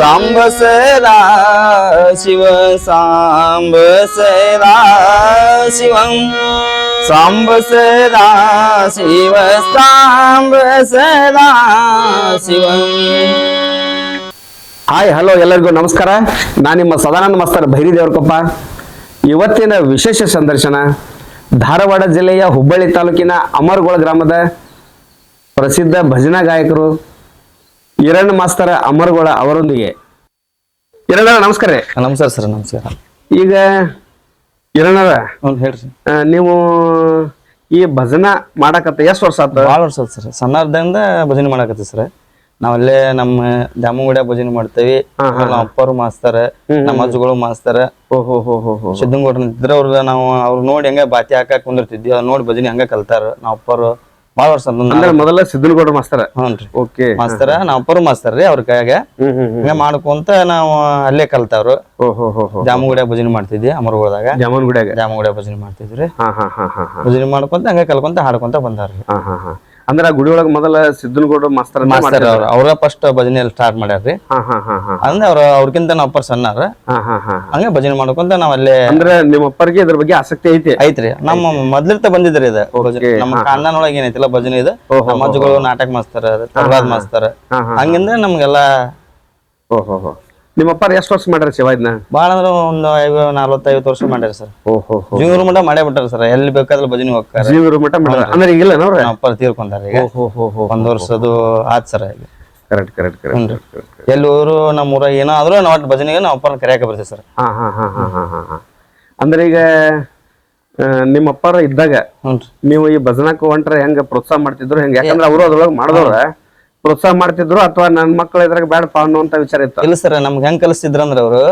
Samba Sada, Shiva Samba Shivam. Samba Shiva Samba Shivam. Hi, hello, ಎಲ್ಲರಿಗೂ ನಮಸ್ಕಾರ. ನಾನು ನಿಮ್ಮ ಸದಾನಂದ ಮಾಸ್ತರ್ ಭೈರಿ ದೇವರಕೊಪ್ಪ. ಇವತ್ತಿನ ವಿಶೇಷ ಸಂದರ್ಶನ ಧಾರವಾಡ ಜಿಲ್ಲೆಯ ಹುಬ್ಬಳ್ಳಿ ತಾಲೂಕಿನ ಅಮರಗೋಳ ಗ್ರಾಮದ ಪ್ರಸಿದ್ಧ ಭಜನಾ ಗಾಯಕರು ಈರಣ್ಣ ಮಾಸ್ತರ ಅಮರಗೋಳ ಅವರೊಂದಿಗೆ. ಹಿರಣ್ಣ ನಮಸ್ಕಾರ ರೀ. ನಮಸ್ಕಾರ ಸರ್ ನಮಸ್ಕಾರ. ಈಗ ಹಿರಣ್ಣರ ಹ್ಞೂ ಹೇಳ್ರಿ ಆ, ನೀವು ಈ ಭಜನಾ ಮಾಡಕತ್ತ ಎಷ್ಟು ವರ್ಷ ಆತ? ಭಾಳ ವರ್ಷ ಆಯ್ತು ಸರ್. ಸಣ್ಣದಿಂದ ಭಜನೆ ಮಾಡಕತ್ತೀವಿ ಸರ್. ನಾವಲ್ಲೇ ನಮ್ಮ ದ್ಯಾಮಗುಡ ಭಜನೆ ಮಾಡ್ತೇವಿ. ನಮ್ಮ ಅಪ್ಪರು ಮಾಸ್ತಾರ ನಮ್ಮ ಅಜ್ಜಗಳು ಮಾಸ್ತಾರ. ಓಹೋ ಹೋ ಹೋ ಹೋ ಸಿದ್ದಂಗೌಡ್ರ ಇದ್ರ ಅವ್ರ ನಾವು ಅವ್ರು ನೋಡಿ ಹೆಂಗ ಬಾತಿ ಹಾಕಕ್ ಕುಂದಿರ್ತಿದ್ವಿ ಅವ್ರು ನೋಡಿ ಭಜನೆ ಹಂಗ ಕಲ್ತಾರ ನಮ್ಮ ಅಪ್ಪರು ಭಾಳ ವರ್ಷ ಅಂದ್ರೆ ಮೊದಲ ಸಿದ್ದನಗೌಡ ಮಾಸ್ತರ. ಹ್ಞೂನ್ರಿ ಓಕೆ ಮಾಸ್ತರ ನಾವ್ ಅಪ್ಪರು ಮಾಸ್ತರ್ ರೀ ಅವ್ರ ಕೈಯಾಗ. ಹಿಂಗ ಹ್ಮ್ ಹ್ಮ್. ಹಂಗ ಮಾಡ್ಕೊಂತ ನಾವು ಅಲ್ಲೇ ಕಲ್ತಾವ್ರು. ಓಹೋ ಹೋ ಹೋ ದ್ಯಾಮಗುಡ ಭಜನೆ ಮಾಡ್ತಿದ್ವಿ ಅಮರಗೋಳದಾಗ. ಜಾಮೂನ್ ಗುಡಿಯಾಗ. ಭಜನೆ ಮಾಡ್ತಿದ್ವಿ ಹಾ ಹಾ ಹಾ ಹಾ ಹಾ. ಭಜನೆ ಮಾಡ್ಕೊಂತ ಹಂಗ ಕಲ್ಕೊಂತ ಹಾಡ್ಕೊಂತ ಬಂದಾರ್ರಿ. ಹಾ ಹಾ ಹಾ. ಅಂದ್ರೆ ಗುಡಿ ಒಳಗ ಮೊದಲ ಸಿದ್ದನಗೌಡ ಮಾಸ್ತರ್ ಮಾಸ್ತರ್ ಅವ್ರ. ಅವ್ರ ಫಸ್ಟ್ ಭಜನೆ ಸ್ಟಾರ್ಟ್ ಮಾಡ್ಯಾರ್ರಿ. ಅಂದ್ರೆ ಅವ್ರ ಅವ್ರಕ್ಕಿಂತ ನಾವ್ ಅಪ್ಪರ್ ಸಣ್ಣಾರ ಹಂಗ ಭಜನೆ ಮಾಡ್ಕೊಂತ ನಾವ್ ಅಲ್ಲೇ ಅಂದ್ರೆ ನಿಮ್ಮ ಅಪ್ಪರಿಗೆ ಇದ್ರ ಬಗ್ಗೆ ಆಸಕ್ತಿ ಐತಿ. ಐತ್ರಿ. ನಮ್ಮ ಮೊದ್ಲಿರ್ತ ಬಂದಿದ್ರಿ ಇದ ನಮ್ಮ ಕಾಂಡನೊಳಗೆ ಏನೈತಿಲ್ಲ ಭಜನೆ ಇದು. ನಮ್ಮ ಅಜ್ಜಗಳು ನಾಟಕ ಮಾಸ್ತರ ತರವಾದ ಮಾಸ್ತರ. ಹಾ, ಹಾ. ಹಂಗಿಂದ ನಮ್ಗೆಲ್ಲ ಓಹೋ ಹೋ ನಿಮ್ಮ ಅಪ್ಪಾರ ಎಷ್ಟು ವರ್ಷ ಮಾಡ್ಯಾರ ಶಿವ ಇದನ್ನ ಬಹಳ ಅಂದ್ರೆ ಒಂದು ಐವ ನಲ್ವತ್ತೈವತ್ತು ವರ್ಷ ಮಾಡ್ಯಾರ ಸರ್. ಓಹೋ ಮಠ ಮಾಡೇ ಬಿಟ್ಟಾರ ಸರ್. ಎಲ್ಲಿ ಬೇಕಾದ್ರೆ ಭಜನೆ ಹೋಗ್ತಾರೆ. ಜೀವರ ಮಠ ಮಾಡ್ಯಾರ. ಅಂದ್ರೆ ಈಗಿಲ್ಲ ನೋಡ್ರಿ ಅಪ್ಪ ತೀರ್ಕೊಂಡಾರ ಈಗ. ಓಹೋ ಒಂದ್ ವರ್ಷದ್ದು ಆತ್ ಸರ್ ಈಗ. ಕರೆಕ್ಟ್ ಕರೆಕ್ಟ್ ಕರೆಕ್ಟ್ ಎಲ್ಲಿ ಊರು ನಮ್ಮ ಊರಾಗ ಏನೋ ಆದ್ರೂ ನಾವು ಒಟ್ಟು ಭಜನೆಗೆ ನಾವು ಅಪ್ಪನ ಕರೆಯಕ್ಕೆ ಬರ್ತೀವಿ ಸರ್. ಹಾ ಹಾ ಹಾ ಹಾ ಹಾ ಹಾ ಹಾ. ಅಂದ್ರೆ ಈಗ ನಿಮ್ಮ ಅಪ್ಪಾರ ಇದ್ದಾಗ ನೀವು ಈ ಭಜನಕ್ಕೆ ಹೊಂಟ್ರೆ ಹೆಂಗ ಪ್ರೋತ್ಸಾಹ ಮಾಡ್ತಿದ್ರು ಹೆಂಗ? ಯಾಕಂದ್ರೆ ಅವರು ಅದ್ರೊಳಗೆ ಮಾಡಿದವ್ರ. ಪ್ರೋತ್ಸಾಹ ಮಾಡ್ತಿದ್ರು ಅಥವಾ ನನ್ನ ಮಕ್ಕಳ ಇದ್ರಾಗ ಬೇಡಪ್ಪ ಅನ್ನುವಂತ ವಿಚಾರ ಇತ್ತು? ಇಲ್ಲ ಸರ್ ನಮ್ಗೆ ಹೆಂಗ್ ಕಲಿಸಿದ್ರ ಅಂದ್ರ ಅವ್ರು.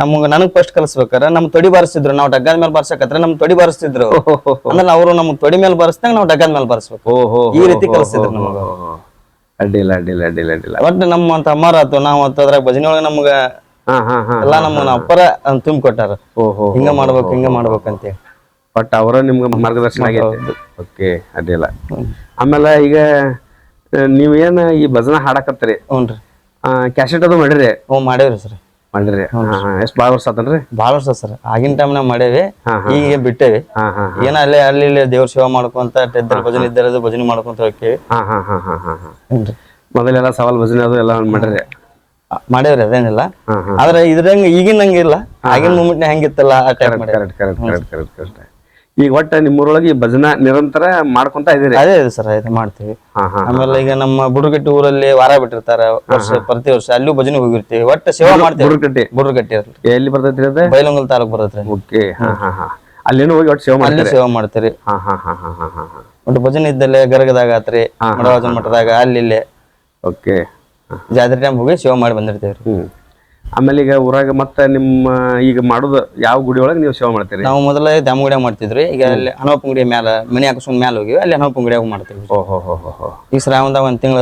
ನಮ್ಗೆ ನನಗ್ ಫಸ್ಟ್ ಕಲಿಸ್ಬೇಕಾರ ನಮ್ ತೊಡಿ ಬಾರಿಸಿದ್ರು ನಾವು ಡಗ್ಗದ ಮೇಲೆ ಬಾರ್ಸಕತ್ರ ನಮ್ ತೊಡಿ ಬಾರಿಸ್ತಿದ್ರು. ಆಮೇಲೆ ಅವರು ನಮ್ ತೊಡಿ ಮೇಲೆ ಬಾರಿಸ್ದಂಗ ನಾವು ಡಗ್ಗದ ಮೇಲೆ ಬಾರಿಸ್ಬೇಕು. ಈ ರೀತಿ ಕಲಿಸಿದ್ರು ನಮಗ ಅಡ್ಡಿಲ್ಲ ಅಡ್ಡಿಲ್ಲ ಅಡ್ಡಿಲ್ಲ ಅಡ್ಡಿಲ್ಲ. ಒಟ್ಟು ನಮ್ಮ ತಮ್ಮಾರ ಆತು ನಾವು ಅದ್ರಾಗ ಭಜನೆ ಒಳಗೆ ನಮ್ಗ ಹಾ ಹಾ ಹಾ ಎಲ್ಲಾ ನಮ್ಮ ಅಪ್ಪರ ತುಂಬ ಕೊಟ್ಟಾರ ಹಿಂಗ ಮಾಡ್ಬೇಕು ಹಿಂಗ ಮಾಡ್ಬೇಕಂತ ಬಟ್ ಅವರ ನಿಮ್ಗೆ ಮಾರ್ಗದರ್ಶನ ಆಗೈತೆ. ಓಕೆ ಅಡ್ಡಿಲ್ಲ. ಆಮೇಲೆ ಈಗ ಆ, ನೀವ್ ಏನ್ ಈ ಭಜನ ಹಾಡಕತ್ತೀರಿ? ಹ್ಞೂನ್ರಿ ಕ್ಯಾಸೆಟ್ ಅದು ಮಾಡಿರಿ? ಹ್ಞೂ ಮಾಡೇವ್ರಿ ಸರ್. ಮಾಡಿರಿ. ಎಷ್ಟು ಭಾಳ ವರ್ಷ ಆತನ್ರಿ? ಭಾಳ ವರ್ಷ ಸರ್. ಆಗಿನ ಟೈಮ್ನಾಗ ಮಾಡೇವಿ ಈಗ ಬಿಟ್ಟೇವಿ. ಏನ ಅಲ್ಲೇ ಅಲ್ಲಿ ಇಲ್ಲಿ ದೇವ್ರ ಸೇವಾ ಮಾಡ್ಕೊಂತ ಟೆದ್ದರ ಭಜನೆ ಇದ್ದರ ಭಜನೆ ಮಾಡ್ಕೊಂತ ಹೋಗ್ತೀವಿ ಮೊದಲೆಲ್ಲ ಸವಾಲ್ ಭಜನೆ ಅದು ಎಲ್ಲ ಮಾಡಿರಿ? ಮಾಡೇವ್ರಿ ಅದೇನಿಲ್ಲ. ಆದ್ರೆ ಇದ್ರಂಗ ಈಗಿನ ಹಂಗಿಲ್ಲ ಆಗಿನ ಮೂಮೆಂಟ್ ಹೆಂಗಿತ್ತಲ್ಲ ಆ type correct correct correct correct correct ಈಗ ಒಟ್ಟ ನಿಮ್ಮೂರೊಳಗೆ ಈ ಭಜನಾ ನಿರಂತರ ಮಾಡ್ಕೊಂತ ಇದೀರಿ. ಅದೇ ಇದೆ ಸರ್ ಇದು ಮಾಡ್ತೀವಿ. ಹಾ ಹಾ ಆಮೇಲೆ ಈಗ ನಮ್ಮ ಬುಡುಗಟ್ಟಿ ಊರಲ್ಲಿ ವಾರ ಬಿಟ್ಟಿರ್ತಾರ ವರ್ಷ ಪ್ರತಿ ವರ್ಷ ಅಲ್ಲೂ ಭಜನೆ ಹೋಗಿರ್ತೀವಿ. ಒಟ್ಟ ಸೇವಾ ಮಾಡ್ತೀವಿ. ಬುಡುಗಟ್ಟಿ ಬುಡುಗಟ್ಟಿ ಎಲ್ಲಿ ಬರ್ತೈತಿ ಅದು? ಬೈಲಂಗಲ್ ತಾಲೂಕ್ ಬರತ್ರಿ ಓಕೆ ಹಾ ಹಾ ಹಾ. ಅಲ್ಲೇನು ಹೋಗಿ ಒಟ್ಟು ಸೇವಾ ಅಲ್ಲಿ ಮಾಡ್ತೀರಿ ಸೇವಾ ಮಾಡ್ತೀರಿ. ಹಾ ಹಾ ಹಾ ಹಾ ಹಾ ಹಾ ಹಾ. ಒಟ್ಟು ಭಜನೆ ಇದ್ದಲ್ಲೇ ಗರಗದಾಗ ಆತ್ರಿ ಮಡವಾಜನ ಮಠದಾಗ ಅಲ್ಲಿ ಇಲ್ಲೇ. ಓಕೆ. ಜಾತ್ರೆ ಟೈಮ್ ಹೋಗಿ ಸೇವಾ ಮಾಡಿ ಬಂದಿರ್ತೀವಿ ಹ್ಮ್. ಆಮೇಲೆ ಈಗ ಊರಾಗ ಮತ್ತೆ ನಿಮ್ಮ ಈಗ ಮಾಡೋದು ಯಾವ ಗುಡಿ ಒಳಗೆ ನೀವು ಸೇವೆ ಮಾಡ್ತೀರಿ? ನಾವು ಮೊದಲ ದಾಮಗುಡಿಯ ಮಾಡ್ತಿದ್ರಿ. ಈಗ ಅಲ್ಲಿ ಹನವಪ್ಪಂಗುಡಿ ಮ್ಯಾಲ ಮನೆ ಹಾಕಿಸ್ಕೊಂಡ್ ಮ್ಯಾಲ ಹೋಗಿವಿ. ಅಲ್ಲಿ ಹನವಪ್ಪಂಗುಡಿಯಾಗ ಮಾಡ್ತೀವಿ. ಓಹೋ ಹೋ ಹೋ ಶ್ರಾವಣದಾಗ ಒಂದ್ ತಿಂಗಳ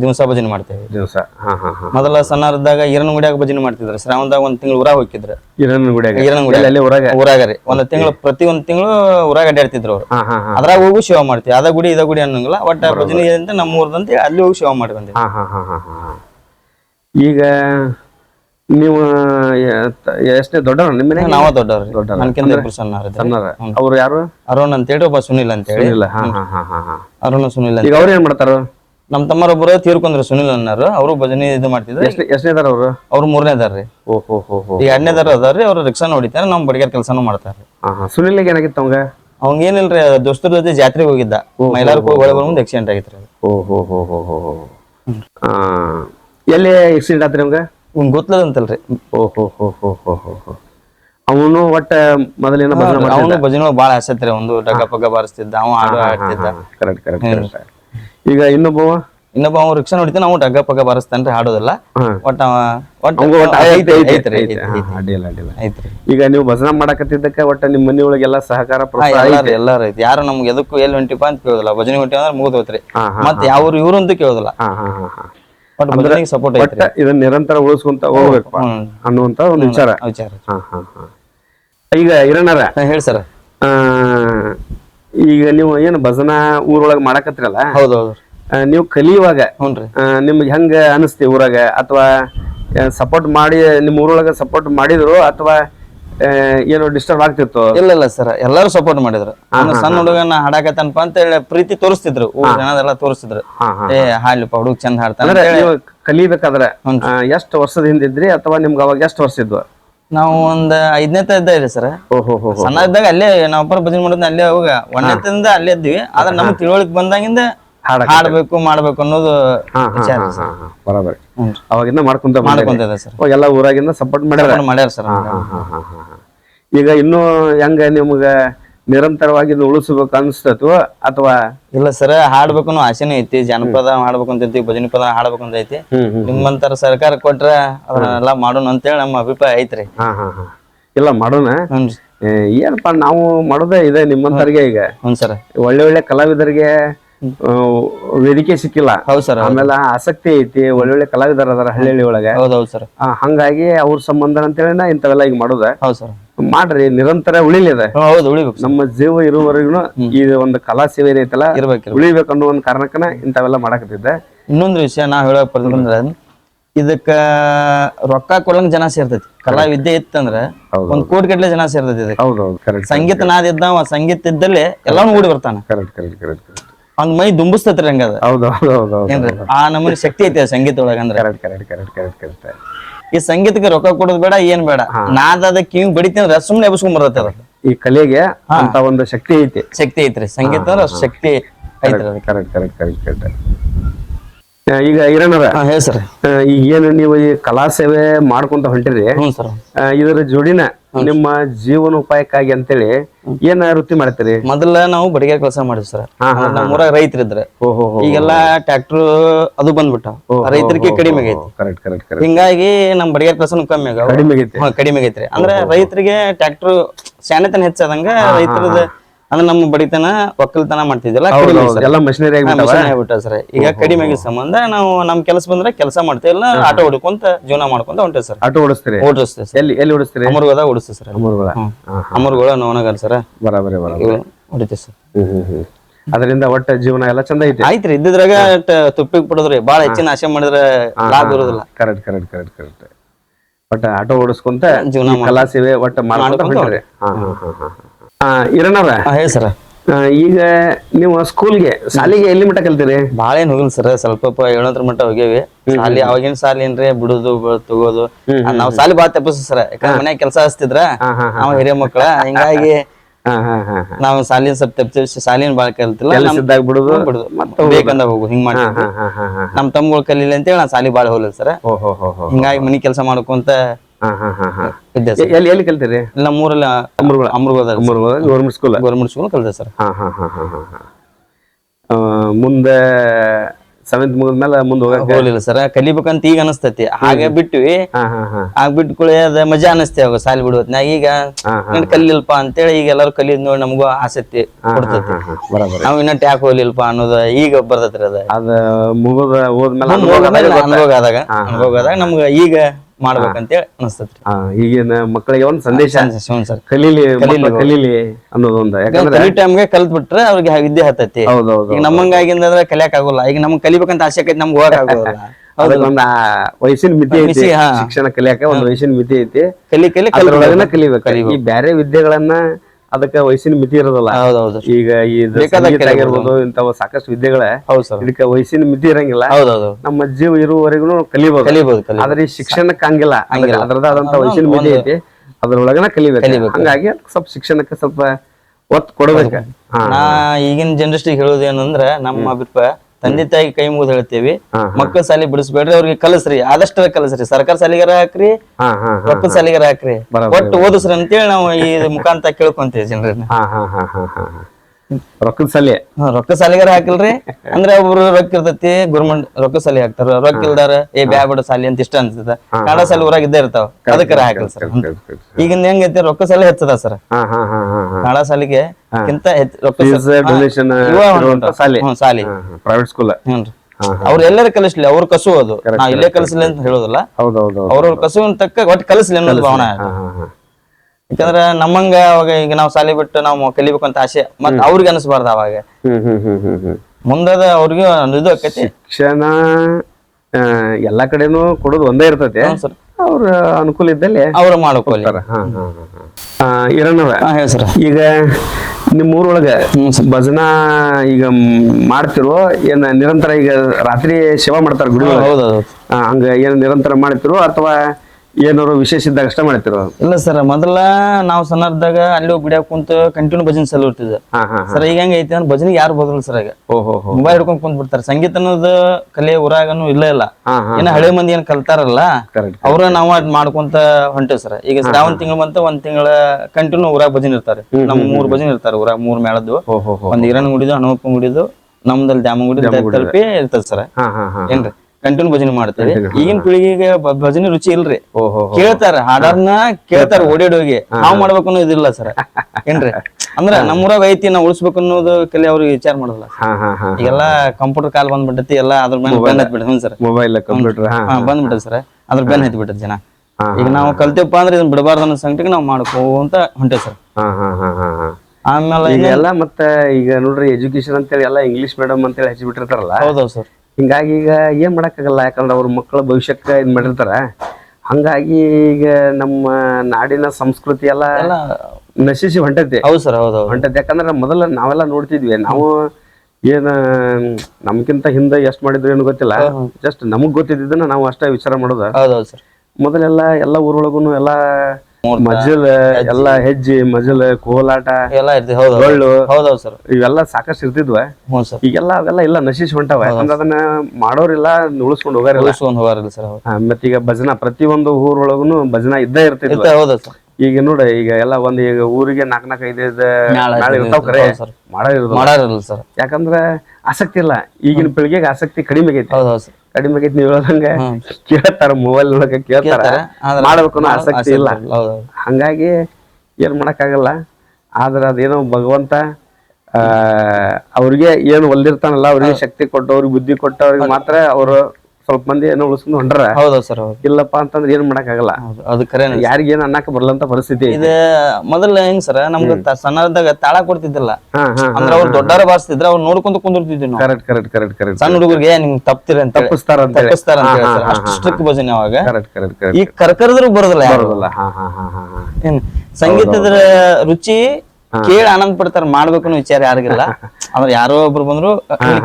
ದಿವಸ ಭಜನೆ ಮಾಡ್ತೇವೆ. ದಿವಸ ಹಾ ಹಾ ಹಾ. ಮೊದಲ ಸಣ್ಣದಾಗ ಈರನ ಗುಡಿಯಾಗ ಭಜನೆ ಮಾಡ್ತಿದ್ರು. ಶ್ರಾವಣದಾಗ ಒಂದ್ ತಿಂಗಳು ಊರಾಗ ಹೋಗಿದ್ರು. ಇರನ್ ಗುಡಿಯಾಗ? ಈರನ ಗುಡಿ ಅಲ್ಲಿ ಊರಾಗ? ಊರಾಗ ರೀ. ಒಂದ್ ತಿಂಗಳು ಪ್ರತಿ ಒಂದ್ ತಿಂಗಳು ಊರಾಗ ಅಡ್ಡಾಡ್ತಿದ್ರು ಅವ್ರು. ಹಾ ಹಾ ಹಾ. ಅದ್ರಾಗ ಹೋಗಿ ಸೇವಾ ಮಾಡ್ತೀವಿ. ಅದ ಗುಡಿ ಇದ ಗುಡಿ ಅನ್ನಂಗಿಲ್ಲ. ಒಟ್ಟ ಭಜನೆ ಅಂತ ನಮ್ಮ ಊರ್ದಂತೆ ಅಲ್ಲಿ ಹೋಗಿ ಸೇವಾ ಮಾಡ್ಕೊಂತೀವಿ. ಹಾ ಹಾ ಹಾ. ಈಗ ನೀವು ಎಷ್ಟೇ ದೊಡ್ಡವ್ರ? ನಿಮ್ಮ ಮನೆ ನಾವ ದೊಡ್ಡವ್ರಿ ದೊಡ್ಡವ್ರು. ನನ್ಕಿಂತ ಇಬ್ರು ಸಣ್ಣವ್ರು. ಸಣ್ಣರ ಅವ್ರು ಯಾರು? ಅರುಣ್ ಅಂತ ಹೇಳಿ ಒಬ್ಬ ಸುನಿಲ್ ಅಂತ ಹೇಳಿ ಇಲ್ಲ ಹಾ ಹಾ ಹಾ ಹಾ ಹಾ. ಅರುಣ್ ಸುನಿಲ್ ಅಂತ ಈಗ ಅವ್ರು ಏನ್ ಮಾಡ್ತಾರ? ನಮ್ ತಮ್ಮರೊಬ್ಬರು ತೀರ್ಕೊಂಡ್ರು ಸುನಿಲ್ ಅನ್ನಾರು ಅವರು ಭಜನೆ ಇದು ಮಾಡ್ತಿದ್ರು. ಎಷ್ಟನೇ ಎಷ್ಟನೇದಾರ ಅವ್ರು? ಅವ್ರು ಮೂರನೇದಾರ್ರಿ ಓ ಹೋ ಹೋ ಹೋ. ಈಗ ಎರಡನೇದಾರ ಅದಾರ್ರಿ ಅವ್ರು ರಿಕ್ಷಾ ನೋಡಿತಾರೆ. ನಮ್ ಬಡಿಗಾರ ಕೆಲಸನೂ ಮಾಡ್ತಾರೆ ಹಾ ಹಾ. ಸುನಿಲ್ಗೆ ಏನಾಗಿತ್ತು ಅವಂಗ? ಅವಂಗ ಏನಿಲ್ರಿ ದೋಸ್ತರ ಜೊತೆ ಜಾತ್ರೆಗೆ ಹೋಗಿದ್ದ. ಮೈಲಾರಕ್ಕೆ ಹೋಗಿ ಒಳಗೆ ಮುಂದೆ ಆಕ್ಸಿಡೆಂಟ್ ಆಗಿತ್ತು ಅದು. ಓ ಹೋ ಹೋ ಹೋ ಎಲ್ಲಿ ಆಕ್ಸಿಡೆಂಟ್ ಆತ್ರಿ ಅವಂಗ? ಅವ್ನ್ ಗೊತ್ತದಂತಲ್ರಿ ಓ ಹೋ ಹೋ ಹೋ ಹೋ ಹೋ ಹೋ. ಅವನು ಒಟ್ಟ ಮೊದಲಿನ ಭಜನೆ ಅವನು ಭಜನೆ ಆಸಕ್ತಿ ಒಂದು ಡಗ ಪಗ್ಗ ಬಾರಿಸ್ತಿದ್ದ ಅವ ಹಾಡು ಆಡ್ತಿದ್ದ ಕರೆಕ್ಟ್ ಕರೆಕ್ಟ್ ಈಗ ಇನ್ನೊಬ್ಬ ಇನ್ನೊಬ್ಬ ಅವ್ನು ರಿಕ್ಷಾ ನೋಡಿತಾನ ಅವ್ನು ಡಗ್ಗ ಪಗ ಬಾರಿಸ್ತಾನ್ರಿ ಹಾಡೋದಿಲ್ಲ. ಒಟ್ಟ ಈಗ ನೀವು ಭಜನೆ ಮಾಡಕತ್ತಿದ್ದಕ್ಕೆ ಒಟ್ಟ ನಿಮ್ಮ ಮನೆಯೊಳಗೆಲ್ಲ ಸಹಕಾರ ಹಾ, ಪ್ರೋತ್ಸಾಹ ಎಲ್ಲಾರು ಐತಿ ಯಾರು ನಮ್ಗೆ ಎದಕ್ಕೂ ಎಲ್ಲಿ ಹೊಂಟಿಪ್ಪ ಅಂತ ಕೇಳೋದಿಲ್ಲ. ಭಜನೆ ಹೊಂಟಿ ಅಂದ್ರೆ ಮುಗಿದ್ ಹೋತ್ರಿ ಹಾ ಹಾ ಮತ್ತೆ ಯಾವ ಇವ್ರು ಅಂತ ಕೇಳೋದಿಲ್ಲ. ಭಜನೆಗೆ ಸಪೋರ್ಟ್ ಐತ್ರಿ. ಇದನ್ನ ನಿರಂತರ ಉಳಿಸ್ಕೊಂತ ಹೋಗ್ಬೇಕು ಹ್ಮ್. ಅನ್ನುವಂತ ಒಂದು ವಿಚಾರ. ವಿಚಾರ. ಹಾ ಹಾ ಹಾ. ಈಗ ಇರಣರ ಹೇಳಿ ಸರ್ ಈಗ ನೀವು ಏನು ಭಜನಾ ಊರೊಳಗೆ ಮಾಡಕತ್ತಿರಲ್ಲ? ಹೌದು ಹೌದು. ನೀವು ಕಲಿಯುವಾಗ ನಿಮ್ಗೆ ಹೆಂಗ ಅನಿಸ್ತಿ ಊರಾಗ? ಅಥವಾ ಸಪೋರ್ಟ್ ಮಾಡಿ ನಿಮ್ಮ ಊರೊಳಗೆ ಸಪೋರ್ಟ್ ಮಾಡಿದ್ರು ಅಥವಾ ಏನೋ ಡಿಸ್ಟರ್ಬ್ ಆಗ್ತಿತ್ತು. ಇಲ್ಲ ಇಲ್ಲ ಸರ್ ಎಲ್ಲರೂ ಸಪೋರ್ಟ್ ಮಾಡಿದ್ರು. ಅವ್ನು ಸಣ್ಣ ಹುಡುಗನ ಹಾಡಾಕತ್ತನಪ್ಪ ಅಂತ ಹೇಳಿ ಪ್ರೀತಿ ತೋರಿಸ್ತಿದ್ರು. ಊರ್ ಜನದೆಲ್ಲ ತೋರಿಸಿದ್ರು ಏ ಹಾಡ್ಲಿಪ್ಪ ಹುಡುಗ ಚಂದ ಹಾಡ್ತಾನೆ ಅಂದ್ರೆ ನೀವು ಕಲಿಬೇಕಾದ್ರೆ ಎಷ್ಟು ವರ್ಷದ ಹಿಂದಿದ್ರಿ ಅಥವಾ ನಿಮ್ಗೆ ಅವಾಗ ಎಷ್ಟು ವರ್ಷ ಇದ್ವು? ನಾವು ಒಂದ್ ಐದನೇ ಇದ್ದ ಇದೆ ಸರ್ ಓಹೋ ಹೋ ಸಣ್ಣ ಇದ್ದಾಗ ಅಲ್ಲೇ ನಾವು ಒಬ್ಬರ ಭಜನೆ ಮಾಡೋದ್ ಅಲ್ಲೇ ಹೋಗ. ಒಂದ್ ಅಲ್ಲೇ ಇದ್ವಿ ಆದ್ರೆ ನಮ್ಗೆ ತಿಳುವಳಿಕೆ ಬಂದಾಗಿಂದ ಹಾಡ್ಬೇಕು ಮಾಡ್ಬೇಕು ಅನ್ನೋದು ವಿಚಾರ ಹ್ಞೂ ಅವಾಗಿಂದ ಮಾಡ್ಕೊಂತ ಬಂದಿರಿ. ಇದೆ ಸರ್. ಎಲ್ಲ ಊರಾಗಿಂದ ಸಪೋರ್ಟ್ ಮಾಡ್ಯಾರ. ಮಾಡ್ಯಾರ ಸರ್. ಈಗ ಇನ್ನು ಹೆಂಗ ನಿಮ್ಗ ನಿರಂತರವಾಗಿ ಇದನ್ನ ಉಳಿಸ್ಬೇಕು ಅನ್ಸ್ತತು ಅಥವಾ? ಇಲ್ಲ ಸರ್ ಹಾಡ್ಬೇಕು ಆಸೆನೇ ಆಸೆನೂ ಐತಿ. ಜನಪದ ಮಾಡ್ಬೇಕು ಅಂತ ಐತಿ ಭಜನೆ ಪದ ಹಾಡ್ಬೇಕು ಅಂತ ಐತಿ. ಹ್ಮ್ ನಿಮ್ಮಂತರ ಸರ್ಕಾರ ಕೊಟ್ರ ಅದನ್ನೆಲ್ಲ ಮಾಡೋಣ ಅಂತೇಳಿ ನಮ್ಮ ಅಭಿಪ್ರಾಯ ಐತ್ರಿ. ಹಾ ಹಾ ಹಾ. ಇಲ್ಲ ಮಾಡೋಣ. ಹ್ಞೂ ಏನಪ್ಪ ನಾವು ಮಾಡೋದೇ ಇದೆ ನಿಮ್ಮಂತರಿಗೆ ಈಗ. ಹ್ಞೂ ಸರ್. ಒಳ್ಳೆ ಒಳ್ಳೆ ಕಲಾವಿದರಿಗೆ ವೇದಿಕೆ ಸಿಕ್ಕಿಲ್ಲ. ಹೌದು ಸರ್ ಆಮೇಲೆ ಆಸಕ್ತಿ ಐತಿ ಒಳ್ಳೊಳ್ಳೆ ಕಲಾವಿದರ ಅದಾರ ಹಳ್ಳಿ ಒಳಗ. ಹೌದು ಹೌದು ಸರ್. ಹಂಗಾಗಿ ಅವ್ರ ಸಂಬಂಧ ಅಂತೇಳಿ ನಾ ಇಂಥವೆಲ್ಲ ಈಗ ಮಾಡೋದ. ಹೌದು ಸರ್. ಮಾಡ್ರಿ ನಿರಂತರ ಉಳಿಲಿದೆ. ಹೌದು ಉಳಿಬೇಕು ನಮ್ಮ ಜೀವ ಇರುವವರೆಗೂ ಈ ಒಂದು ಕಲಾ ಸೇವೆ ಐತಲ್ಲ ಇರ್ಬೇಕು ಉಳಿಬೇಕು ಅನ್ನೋ ಒಂದು ಕಾರಣಕ್ಕನ ಇಂಥವೆಲ್ಲ ಮಾಡಕತ್ತಿದ್ದೆ. ಇನ್ನೊಂದು ವಿಷಯ ನಾ ಹೇಳಕ್ ಬರ್ತೀನಿ ಇದಕ್ಕ ರೊಕ್ಕ ಕೊಡಂಗ್ ಜನ ಸೇರ್ತೈತಿ. ಕಲಾ ವಿದ್ಯೆ ಇತ್ತಂದ್ರ. ಒಂದ್ ಕೋಟಿ ಗಟ್ಲೆ ಜನ ಸೇರ್ತೈತಿ ಇದಕ್ಕೆ. ಹೌದೌದು ಕರೆಕ್ಟ್ ಸಂಗೀತ ನಾದಿದ್ದ ಸಂಗೀತ ಇದ್ದಲ್ಲಿ ಎಲ್ಲಾನು ಓಡಿ ಬರ್ತಾನ. ಕರೆಕ್ಟ್ ಕರೆಕ್ಟ್ ಕರೆಕ್ಟ್ ಅವ್ನ್ ಮೈ ದುಂಬಿಸ್ತೈತ್ರಿ ಹಂಗ ಹೌದು ಹೌದು ಹೌದು ಆ ನಮೂನಿ ಶಕ್ತಿ ಐತಿ ಆ ಸಂಗೀತ ಒಳಗ ಅಂದ್ರೆ. Correct correct correct correct correct ಈ ಸಂಗೀತಕ್ಕೆ ರೊಕ್ಕ ಕೊಡೋದ್ ಬೇಡ ಏನ್ ಬೇಡ. ನಾದದ ಕಿವಿ ಬಡಿತೀನಿ ಸುಮ್ನೆ ಎಬ್ಸ್ಕೊಂಡ್ ಬರತ್ತೆ ಅದ ಈ ಕಲೆಗೆ ಅಂತ ಒಂದು ಶಕ್ತಿ ಐತಿ. ಶಕ್ತಿ ಐತ್ರಿ. ಸಂಗೀತ ಅಂದ್ರೆ ಅಷ್ಟ್ ಶಕ್ತಿ ಐತ್ರಿ ಕರೆಕ್ಟ್ ಕರೆಕ್ಟ್ ಕರೆಕ್ಟ್ ಕರೆಕ್ಟ್ ಈಗ ಹಿರಣ್ಣರ ಹಾ ಹೇಳಿ ಸರ್. ಈಗ ಏನು ನೀವು ಈ ಕಲಾ ಸೇವೆ ಮಾಡ್ಕೊಂತ ಹೊಂಟಿರಿ ಹ್ಞೂ ಸರ್. ಇದರ ಜೋಡಿನ ನಿಮ್ಮ ಜೀವನೋಪಾಯಕ್ಕಾಗಿ ಅಂತೇಳಿ ಏನ ವೃತ್ತಿ ಮಾಡ್ತೀರಿ? ಮೊದಲ ನಾವು ಬಡಿಗೆ ಕೆಲಸ ಮಾಡಿದ್ವಿ ಸರ್. ನಮ್ಮೂರ ರೈತರ ರೈತರಿದ್ರೆ. ಈಗೆಲ್ಲ ಟ್ರ್ಯಾಕ್ಟರ್ ಅದು ಬಂದ್ಬಿಟ್ಟ. ರೈತರಿಗೆ ಕಡಿಮೆ ಆಗೈತಿ. ಕರೆಕ್ಟ್ ಕರೆಕ್ಟ್ ಕರೆಕ್ಟ್ ಹಿಂಗಾಗಿ ನಮ್ ಬಡಿಗೆ ಕೆಲಸನು ಕಮ್ಮಿ ಆಗ ಕಡಿಮೆ ಆಗೈತಿ. ಕಡಿಮೆ ಆಗೈತ್ರಿ ಅಂದ್ರೆ ರೈತರಿಗೆ ಟ್ರಾಕ್ಟರ್ ಶಾಣೆತನ ಹೆಚ್ಚಾದಂಗ ರೈತರದ ಅಂದ್ರೆ ನಮ್ಮ ಬಡಿತನ ಒಕ್ಕಲ್ತನ ಮಾಡ್ತಿದ್ದಿಲ್ಲ ಎಲ್ಲ ಮಷಿನರಿ ಆಗ್ಬಿಟ್ಟ ಸರ್. ಈಗ ಕಡಿಮೆ ಆಗಿದ್ದ ಸಂಬಂಧ ನಾವು ನಮ್ ಕೆಲಸ ಬಂದ್ರೆ ಕೆಲಸ ಮಾಡ್ತೇವೆ ಇಲ್ಲ ಆಟೋ ಹೊಡ್ಕೊಂತ ಜೀವನ ಮಾಡ್ಕೊಂತ ಹೊಂಟೇವಿ ಸರ್. ಆಟೋ ಓಡಿಸ್ತೀರಿ? ಓಡಿಸ್ತೇವೆ ಸರ್. ಎಲ್ಲಿ ಎಲ್ಲಿ ಓಡಿಸ್ತೀರಿ? ಅಮರ್ಗೋದ ಓಡಿಸ್ತೇವೆ ಸರ್. ಅಮೂರ್ಗಳ ಹ್ಮ್. ಅಮರ್ಗೋಳ ನೋನಗಲ್ ಸರ್. ಬರಾಬರಿ ಬರಾಬರಿ. ಹೊಡಿತೇವೆ ಸರ್. ಅದರಿಂದ ಒಟ್ಟ ಜೀವನ ಎಲ್ಲ ಚಂದ ಐತಿ? ಐತ್ರಿ ಇದ್ದಿದ್ರಾಗ ತುಪ್ಪಿಗೆ ಬಿಡೋದ್ರಿ ಬಾಳ ಹೆಚ್ಚಿನ ಆಸೆ ಮಾಡಿದ್ರೆ ಲಾಭ ಇರೋದಿಲ್ಲ. ಕರೆಕ್ಟ್ ಕರೆಕ್ಟ್ ಕರೆಕ್ಟ್ ಕರೆಕ್ಟ್ ಒಟ್ಟ ಆಟೋ ಓಡಿಸ್ಕೊಂತ ಜೀವನ ಕಲಾಸಿವೆ ಕಲಾ ಸೇವೆ ಒಟ್ಟ ಮಾಡ್ಕೊಂತ ಹಾ ಹಾ ಹಾ. ಇರಣವ್ರ ಹೇಳಿ ಸರ್. ಈಗ ನೀವು ಸ್ಕೂಲ್ಗೆ ಶಾಲೆಗೆ ಎಲ್ಲಿ ಮಟ್ಟ ಕಲ್ತೀರಿ? ಬಾಳ ಏನ್ ಹೋಗಿಲ್ಲ ಸರ್ ಸ್ವಲ್ಪ ಏಳೋದ್ರ ಏಳನೇತ್ರ ಮಟ್ಟ ಹೋಗ್ಯವಿ ಶಾಲೆ ಅವಾಗಿನ ಶಾಲೆ ಏನ್ರಿ ಬಿಡುದು ತಗೋದು. ನಾವ್ ಶಾಲೆ ಬಾಳ ತಪ್ಪಿಸ್ ಸರ್. ಯಾಕಂದ್ರೆ ಮನ್ಯಾಗ ಕೆಲಸ ಹಚ್ತಿದ್ರ ನಾವ್ ಹಿರಿಯ ಮಕ್ಕಳ ಹಿಂಗಾಗಿ ನಾವ್ ಸಾಲಿನ ಸ್ವಲ್ಪ ತಪ್ಪಿಸಿ ಸಾಲಿನ ಬಾಳ ಕಲ್ತಿಲ್ಲ ಬಿಡುದು ಬಿಡುದು. ಬೇಕಂದ ಹೋಗು ಹಿಂಗ್ ಮಾಡಿ ನಮ್ ತಮ್ಮಗಳು ಕಲೀಲಿ ಅಂತೇಳಿ ನಾ ಶಾಲಿ ಬಾಳ ಹೋಗ್ಲಿಲ್ಲ ಸರ್. ಹಿಂಗಾಗಿ ಮನಿ ಕೆಲಸ ಮಾಡ್ಕೊಂತ ಹಾ ಹಾ ಹಾ ಹಾ. ಇದ್ದೆ ಎಲ್ಲಿ ಎಲ್ಲಿ ಕಲ್ತೀರಿ? ಇಲ್ಲ ಅಮೃಗಳ ಅಮೃಗಳ ಅಮೃಗದ ಗೌರ್ಮೆಂಟ್ ಸ್ಕೂಲ್ ಗೌರ್ಮೆಂಟ್ ಸ್ಕೂಲ್ ಕಲ್ತೆ ಸರ್. ಮುಂದೆ ಸೆವೆಂತ್ ಮುಗಿದ್ಮೇಲೆ ಮುಂದೆ ಹೋಗಕ್ಕೆ? ಹೋಗ್ಲಿಲ್ಲ ಸರ್. ಕಲಿಬೇಕಂತ ಈಗ ಅನಸ್ತೈತಿ. ಹಾಗೆ ಬಿಟ್ವಿ. ಹಾಗೆ ಬಿಟ್ಟು ಕೂಡ ಅದ ಮಜಾ ಅನಸ್ತೇ ಅವಾಗ ಸಾಲಿ ಬಿಡುವತ್ನಾಗ ಈಗ ಕಲಿಲ್ಪ ಅಂತೇಳಿ ಈಗ ಎಲ್ಲರೂ ಕಲಿಯೋದ್ ನೋಡಿ ನಮಗೂ ಆಸಕ್ತಿ ಕೊಡ್ತೈತಿ. ನಾವು ಇನ್ನ ಟ್ಯಾಕ್ ಹೋಗ್ಲಿಲ್ಪ ಅನ್ನೋದು ಈಗ ಬರ್ತೈತ್ರಿ ಅದ. ಅದ ಮುಗಿದ ಹೋದ್ಮೇಲೆ ಆದಾಗ ಅನುಭವ ಆದಾಗ ನಮ್ಗ ಈಗ ಮಾಡ್ಬೇಕಂತೇಳಿ ಅನಸ್ತೈತ್ರಿ. ಈಗಿನ ಮಕ್ಕಳಿಗೆ ಒಂದು ಸಂದೇಶ ಹ್ಞೂ ಸರ್. ಕಲೀಲಿ ಮಕ್ಕಳು ಕಲೀಲಿ ಅನ್ನೋದೊಂದು ಯಾಕಂದ್ರೆ ಕಲಿ ಟೈಮ್ಗೆ ಕಲ್ತ್ ಬಿಟ್ರೆ ಅವ್ರಿಗೆ ವಿದ್ಯೆ ಹತ್ತೈತಿ. ಹೌದೌದು. ಈಗ ನಮ್ಮಂಗಾಗಿಂದ್ರೆ ಕಲಿಯಕ್ ಆಗೋಲ್ಲ. ಈಗ ನಮ್ಗೆ ಕಲಿಬೇಕಂತ ಆಸೆ ಆಕೈತಿ ನಮ್ಗೆ ಹೋಗಕ್ ಆಗೋಲ್ಲ. ಅದಕ್ಕೆ ಒಂದು ವಯಸ್ಸಿನ ಮಿತಿ ಐತಿ ಶಿಕ್ಷಣ ಕಲಿಯಾಕ ಒಂದು ವಯಸ್ಸಿನ ಮಿತಿ ಐತಿ. ಕಲಿ ಕಲಿ ಕಲಿಬೇಕು. ಈ ಬ್ಯಾರೆ ವಿದ್ಯೆಗಳನ್ನ ಅದಕ್ಕ ವಯಸ್ಸಿನ ಮಿತಿ ಇರೋದಲ್ಲ. ಹೌದೌದು. ಈಗ. ಆಗಿರ್ಬೋದು ಇಂಥವು ಸಾಕಷ್ಟು ವಿದ್ಯೆಗಳ ಇದಕ್ಕೆ ವಯಸ್ಸಿನ ಮಿತಿ ಇರಂಗಿಲ್ಲ. ನಮ್ಮ ಜೀವ ಇರುವವರೆಗೂ ಕಲಿಬಹುದು ಕಲಿಬಹುದು ಕಲಿ ಆದ್ರೆ ಈ ಶಿಕ್ಷಣಕ್ಕೆ ಹಂಗಿಲ್ಲ. ಅದರದಾದಂತ ವಯಸ್ಸಿನ ಮಿತಿ ಐತಿ. ಅದ್ರೊಳಗನ ಕಲಿಬೇಕು. ಹಂಗಾಗಿ ಸ್ವಲ್ಪ ಶಿಕ್ಷಣಕ್ಕೆ ಸ್ವಲ್ಪ ಒತ್ತು ಕೊಡಬೇಕು. ನಾ ಈಗಿನ ಹೇಳೋದು ಏನಂದ್ರ ನಮ್ಮ ಅಭಿಪ್ರಾಯ ತಂದೆ ತಾಯಿ ಕೈ ಮುಗಿದು ಹೇಳ್ತೇವಿ. ಮಕ್ಕಳ ಸಾಲಿ ಬಿಡಿಸ್ಬೇಡ್ರಿ ಅವ್ರಿಗೆ ಕಲಸ್ರಿ. ಆದಷ್ಟರ ಕಲಸ್ರಿ. ಸರ್ಕಾರ ಸಾಲಿಗಾರ ಹಾಕ್ರಿ ಮಕ್ಕಳ ಸಾಲಿಗಾರ ಹಾಕ್ರಿ. ಒಟ್ಟು ಓದಿಸ್ರಿ ಅಂತೇಳಿ ನಾವು ಈ ಮುಖಾಂತರ ಕೇಳ್ಕೊಂತೇವೆ ಜನರನ್ನ. ರೊಕ್ಕದ ಸಲಿ ರೊಕ್ಕ ಸಾಲಿಗಾರ ಹಾಕಿಲ್ರಿ? ಅಂದ್ರೆ ಒಬ್ರು ರೊಕ್ಕ ಇರ್ತೈತಿ ಗೌರ್ಮೆಂಟ್ ರೊಕ್ಕ ಸಾಲಿ ಹಾಕ್ತಾರ. ರೊಕ್ಕ ಇಲ್ದಾರ ಏ ಬ್ಯಾ ಬಿಡ ಸಾಲಿ ಅಂತ ಇಷ್ಟ ಅನ್ಸುತ್ತ ಕನ್ನಡ ಸಾಲಿ ಊರಾಗ ಇದ್ದೇ ಇರ್ತಾವ. ಅದಕ್ಕರ ಹಾಕಿಲ್ಲ ಸರ್. ಈಗಿಂದ ಹೆಂಗೈತಿ ರೊಕ್ಕ ಸಾಲಿ ಹೆಚ್ಚದ ಸರ್. ಕನ್ನಡ ಸಾಲಿಗೆ ಕಿಂತ ಹೆಚ್ಚ್ ರೊಕ್ಕ ಸಾಲಿ- ಸಾಲಿ. ಪ್ರೈವೇಟ್ ಸ್ಕೂಲ್ ಹ್ಞೂನ್ರಿ ಅವ್ರ ಎಲ್ಲರೂ ಕಲಿಸ್ಲಿ ಅವ್ರು ಕಸುವುದು ನಾ ಇಲ್ಲೇ ಕಲಿಸ್ಲಿ ಅಂತ ಹೇಳೋದಲ್ಲ. ಅವ್ರ ಅವ್ರವ್ರ ಕಸುವಿನ ತಕ್ಕ ಒಟ್ಟು ಕಲಿಸ್ಲಿ ಅನ್ನೋದು ಭಾವನೆ ಯಾಕಂದ್ರೆ ನಮ್ಮಂಗ ಅವಾಗ ಈಗ ನಾವು ಸಾಲಿ ಬಿಟ್ಟು ನಾವು ಕಲಿಬೇಕಂತ ಆಸೆ ಮತ್ ಅವ್ರಿಗೆ ಅನಿಸ್ಬಾರ್ದು ಅವಾಗ. ಮುಂದದ ಅವ್ರಿಗೆ ಇದು ಆಕೈತಿ. ಶಿಕ್ಷಣ ಆ, ಎಲ್ಲಾ ಕಡೆನೂ ಕೊಡೋದು ಒಂದೇ ಇರ್ತೈತೆ. ಸರ್. ಅವ್ರ ಅನುಕೂಲ ಇದ್ದಲ್ಲಿ ಅವ್ರ ಮಾಡ್ಕೊಳ್ಳಿ ಹಾ ಹೇಳಿ ಸರ್. ಈಗ ನಿಮ್ಮ ಊರೊಳಗ ಭಜನಾ ಈಗ ಮಾಡ್ತಿರೋ ಏನ್ ನಿರಂತರ ಈಗ ರಾತ್ರಿ ಸೇವಾ ಮಾಡ್ತಾರ ಗುಡಿ? ಹೌದು ಹಂಗ ಏನ್ ನಿರಂತರ ಮಾಡ್ತಿರೋ ಅಥವಾ ಏನಾರು ವಿಶೇಷ ಇದ್ದಾಗ ಅಷ್ಟೇ ಮಾಡ್ತಿರೋ? ಇಲ್ಲ ಸರ್ ಮೊದಲ ನಾವು ಸಣ್ಣದಾಗ ಅಲ್ಲಿ ಹೋಗಿ ಗುಡಿಯಾಗ ಕುಂತ ಕಂಟಿನ್ಯೂ ಭಜನೆ ಸಲ ಇರ್ತಿದ್ದೆ. ಹಾ ಹಾ ಸರ್ ಈಗ ಹೆಂಗ್ ಐತಿ ಅಂದ್ರೆ ಭಜನೆಗೆ ಯಾರು ಬದಲ್ ಸರ್ ಈಗ. ಓಹೋ ಹೋ ಮೊಬೈಲ್ ಹಿಡ್ಕೊಂಡ್ ಕುಂತ್ ಬಿಡ್ತಾರೆ. ಸಂಗೀತ ಅನ್ನೋದು ಕಲೆ ಊರಾಗನು ಇಲ್ಲ ಇಲ್ಲ. ಹಾ ಹಳೆ ಮಂದಿ ಏನ್ ಕಲ್ತಾರಲ್ಲ ಅವ್ರ ನಾವು ಅದ್ ಮಾಡ್ಕೊಂತ ಹೊಂಟೇವ್ ಸರ್. ಈಗ ಶ್ರಾವಣ ತಿಂಗಳು ಬಂತ ಒಂದ್ ತಿಂಗಳ ಕಂಟಿನ್ಯೂ ಊರಾಗ ಭಜನೆ ಇರ್ತಾರೆ. ನಮ್ಮ ಮೂರ್ ಭಜನೆ ಇರ್ತಾರೆ ಊರಾಗ ಮೂರ್ ಮೇಳದ್ದು. ಓಹೋ ಹೋ ಒಂದ್ ಹಿರಣ್ ಗುಡಿದು ಹನುಮಪ್ಪ ಗುಡಿದು ನಮ್ದಲ್ಲಿ ದ್ಯಾಮ ಗುಡಿ ತಲುಪಿ ಇರ್ತದ ಸರ್. ಹಾ ಹಾ ಹಾ. ಏನ್ರಿ? ಕಂಟಿನ್ಯೂ ಭಜನೆ ಮಾಡ್ತಾರೆ. ಈಗಿನ ಪೀಳಿಗೆಗೆ ಭಜನೆ ರುಚಿ ಇಲ್ರಿ. ಕೇಳ್ತಾರ ಹಾಡಾರ್ನ ಕೇಳ್ತಾರ ಓಡಾಡಿ ಹೋಗಿ ನಾವ್ ಮಾಡ್ಬೇಕು ಅನ್ನೋದು ಇದಿಲ್ಲ ಸರ್. ಏನ್ರಿ? ಅಂದ್ರ ನಮ್ಮೂರಾಗ ಐತಿ ನಾವ್ ಉಳಿಸ್ಬೇಕು ಅನ್ನೋದು ಕಲೆ ಅವ್ರಿಗೆ ವಿಚಾರ ಮಾಡಲ್ಲ ಈಗೆಲ್ಲ ಕಂಪ್ಯೂಟರ್ ಕಾಲ್ ಬಂದ್ಬಿಟ್ಟತಿ ಎಲ್ಲ ಅದ್ರ ಮೇಲೆ ಬೆನ್ ಹತ್ಬಿಟ್ಟೆ ಹ್ಞೂ ಸರ್? ಮೊಬೈಲ್ ಕಂಪ್ಯೂಟರ್ ಬಂದ್ಬಿಟ್ಟದ ಸರ್. ಅದ್ರ ಬೆನ್ ಹತ್ಬಿಟ್ಟದ ಜನ. ಈಗ ನಾವು ಕಲ್ತೇವಪ್ಪ ಅಂದ್ರೆ ಇದನ್ನ ಬಿಡಬಾರ್ದು ಅನ್ನೋ ಸಂಕಟಕ್ಕೆ ನಾವು ಮಾಡ್ಕೋಂತ ಹೊಂಟೆ ಸರ್. ಆಮೇಲೆ ಈಗ ಎಲ್ಲ ಮತ್ತೆ ಈಗ ನೋಡ್ರಿ ಎಜುಕೇಶನ್ ಅಂತೇಳಿ ಎಲ್ಲ ಇಂಗ್ಲಿಷ್ ಮೀಡಿಯಂ ಅಂತೇಳಿ ಹಚ್ಚಿ ಬಿಟ್ಟಿರ್ತಾರಲ್ಲ ಹೌದೌದು ಸರ್. ಹಿಂಗಾಗಿ ಈಗ ಏನು ಮಾಡೋಕ್ಕಾಗಲ್ಲ ಯಾಕಂದ್ರೆ ಅವ್ರ ಮಕ್ಕಳ ಭವಿಷ್ಯಕ್ಕೆ ಇದು ಮಾಡಿರ್ತಾರೆ. ಹಂಗಾಗಿ ಈಗ ನಮ್ಮ ನಾಡಿನ ಸಂಸ್ಕೃತಿ ಎಲ್ಲ ನಶಿಸಿ ಹೊಂಟೈತಿ. ಹೌದು ಸರ್ ಹೌದು ಹೊಂಟೈತಿ. ಯಾಕಂದ್ರೆ ಮೊದಲ ನಾವೆಲ್ಲ ನೋಡ್ತಿದ್ವಿ ನಾವು ಏನ ನಮ್ಗಿಂತ ಹಿಂದೆ ಎಷ್ಟು ಮಾಡಿದ್ರು ಏನು ಗೊತ್ತಿಲ್ಲ. ಜಸ್ಟ್ ನಮಗ್ ಗೊತ್ತಿದ್ದನ್ನ ನಾವು ಅಷ್ಟೇ ವಿಚಾರ ಮಾಡೋದು. ಹೌದು ಸರ್. ಮೊದಲೆಲ್ಲ ಎಲ್ಲ ಊರೊಳಗೂ ಎಲ್ಲ ಮಜಲ್ ಎಲ್ಲ ಹೆಜ್ಜೆ ಮಜಲ್ ಕೋಲಾಟ ಎಲ್ಲ ಇರ್ತಿ ಹೌದು ಹೌದು. ಹೌದೌದು ಸರ್. ಇವೆಲ್ಲ ಸಾಕಷ್ಟು ಇರ್ತಿದ್ವ. ಹ್ಞೂ ಸರ್. ಈಗೆಲ್ಲ ಅವೆಲ್ಲ ಇಲ್ಲ ನಶಿಸಿ ಹೊಂಟಾವ ಯಾಕಂದ್ರೆ ಅದನ್ನ ಮಾಡೋರಿಲ್ಲ ಉಳಿಸ್ಕೊಂಡು ಹೋಗಾರ ಉಳಿಸ್ಕೊಂಡು ಹೋಗಾರಿಲ್ಲ ಸರ್ ಮತ್ತೀಗ ಭಜನಾ ಪ್ರತಿಯೊಂದು ಊರೊಳಗುನು ಭಜನಾ ಇದ್ದೇ ಇರ್ತಿದ್ವಿ. ಇರ್ತಾರೆ ಹೌದು ಸರ್. ಈಗ ನೋಡ ಈಗ ಎಲ್ಲ ಒಂದ್ ಈಗ ಊರಿಗೆ ನಾಲ್ಕು ನಾಲ್ಕು ಐದೈದು ನಾಳೆ ಇರ್ತಾವ ಕರೆ. ಸರ್. ಮಾಡೋ ಸರ್. ಯಾಕಂದ್ರ ಆಸಕ್ತಿ ಇಲ್ಲ. ಈಗಿನ ಪೀಳಿಗೆಗೆ ಆಸಕ್ತಿ ಕಡಿಮೆ ಆಗೈತಿ. ಸರ್. ಕಡಿಮೆ ಆಗೈತಿ ನೀವು ಹೇಳ್ದಂಗ. ಕೇಳ್ತಾರ ಮೊಬೈಲ್ ಒಳಗ ಕೇಳ್ತಾರ. ಮಾಡ್ಬೇಕು ಆಸಕ್ತಿ ಇಲ್ಲ. ಹಂಗಾಗಿ ಏನ್ ಮಾಡಕ್ಕಾಗಲ್ಲ. ಆದ್ರ ಅದೇನೋ ಭಗವಂತ ಆ ಅವ್ರಿಗೆ ಏನು ಒಲ್ದಿರ್ತಾನಲ್ಲ ಅವ್ರಿಗೆ ಶಕ್ತಿ ಕೊಟ್ಟು ಅವ್ರಿಗೆ ಬುದ್ಧಿ ಕೊಟ್ಟು ಅವ್ರಿಗೆ ಮಾತ್ರ ಅವರು ಸ್ವಲ್ಪ ಮಂದಿ ಏನೋ ಉಳಿಸ್ಕೊಂಡು ಹೊಂಟ್ರ ಹೌದು ಸರ್ ಹೌದು. ಇಲ್ಲಪ್ಪ ಅಂತಂದ್ರೆ ಏನ್ ಮಾಡಕ್ ಆಗಲ್ಲ. ಅದು ಖರೇನೆ ಅನ್ನಕ ಅನ್ನಕ್ ಬರಲಂತ ಪರಿಸ್ಥಿತಿ ಇದ ಮೊದಲ ಹೆಂಗ್ ಸರ್ ನಮ್ಗೆ ಸಣ್ಣದಾಗ ತಾಳ ಕೊಡ್ತಿದ್ದಿಲ್ಲ. ಅಂದ್ರೆ ಅವ್ರು ದೊಡ್ಡಾರ ಬಾರಿಸ್ತಿದ್ರ ಅವ್ರು ನೋಡ್ಕೊಂತ ಕುಂದಿರ್ತಿದ್ವಿ ನಾವು. ಕರೆಕ್ಟ್ ಕರೆಕ್ಟ್ ಕರೆಕ್ಟ್ ಕರೆಕ್ಟ್ ಸಣ್ಣ ಹುಡುಗರಿಗೆ ನಿಮ್ಗೆ ತಪ್ತಿರ ಅಂತ ತಪ್ಪಿಸ್ತಾರ ಅಂತ ತಪ್ಪಿಸ್ತಾರ ಅಂತ ಅಷ್ಟು ಸ್ಟ್ರಿಕ್ ಭಜನೆ ಅವಾಗ. ಕರೆಕ್ಟ್ ಕರೆಕ್ಟ್ ಕರೆಕ್ಟ್ ಈ ಕರ್ಕರದ್ರು ಬರೋದಿಲ್ಲ ಬರೋದಲ್ಲ. ಹಾ ಹಾ ಹಾ ಹಾ ಹಾ. ಏನ್? ಸಂಗೀತದ ರುಚಿ ಕೇಳಿ ಆನಂದ ಪಡ್ತಾರ ಮಾಡ್ಬೇಕು ವಿಚಾರ ಯಾರಿಗಿಲ್ಲ. ಅಂದ್ರೆ ಯಾರೋ ಒಬ್ರು ಬಂದ್ರು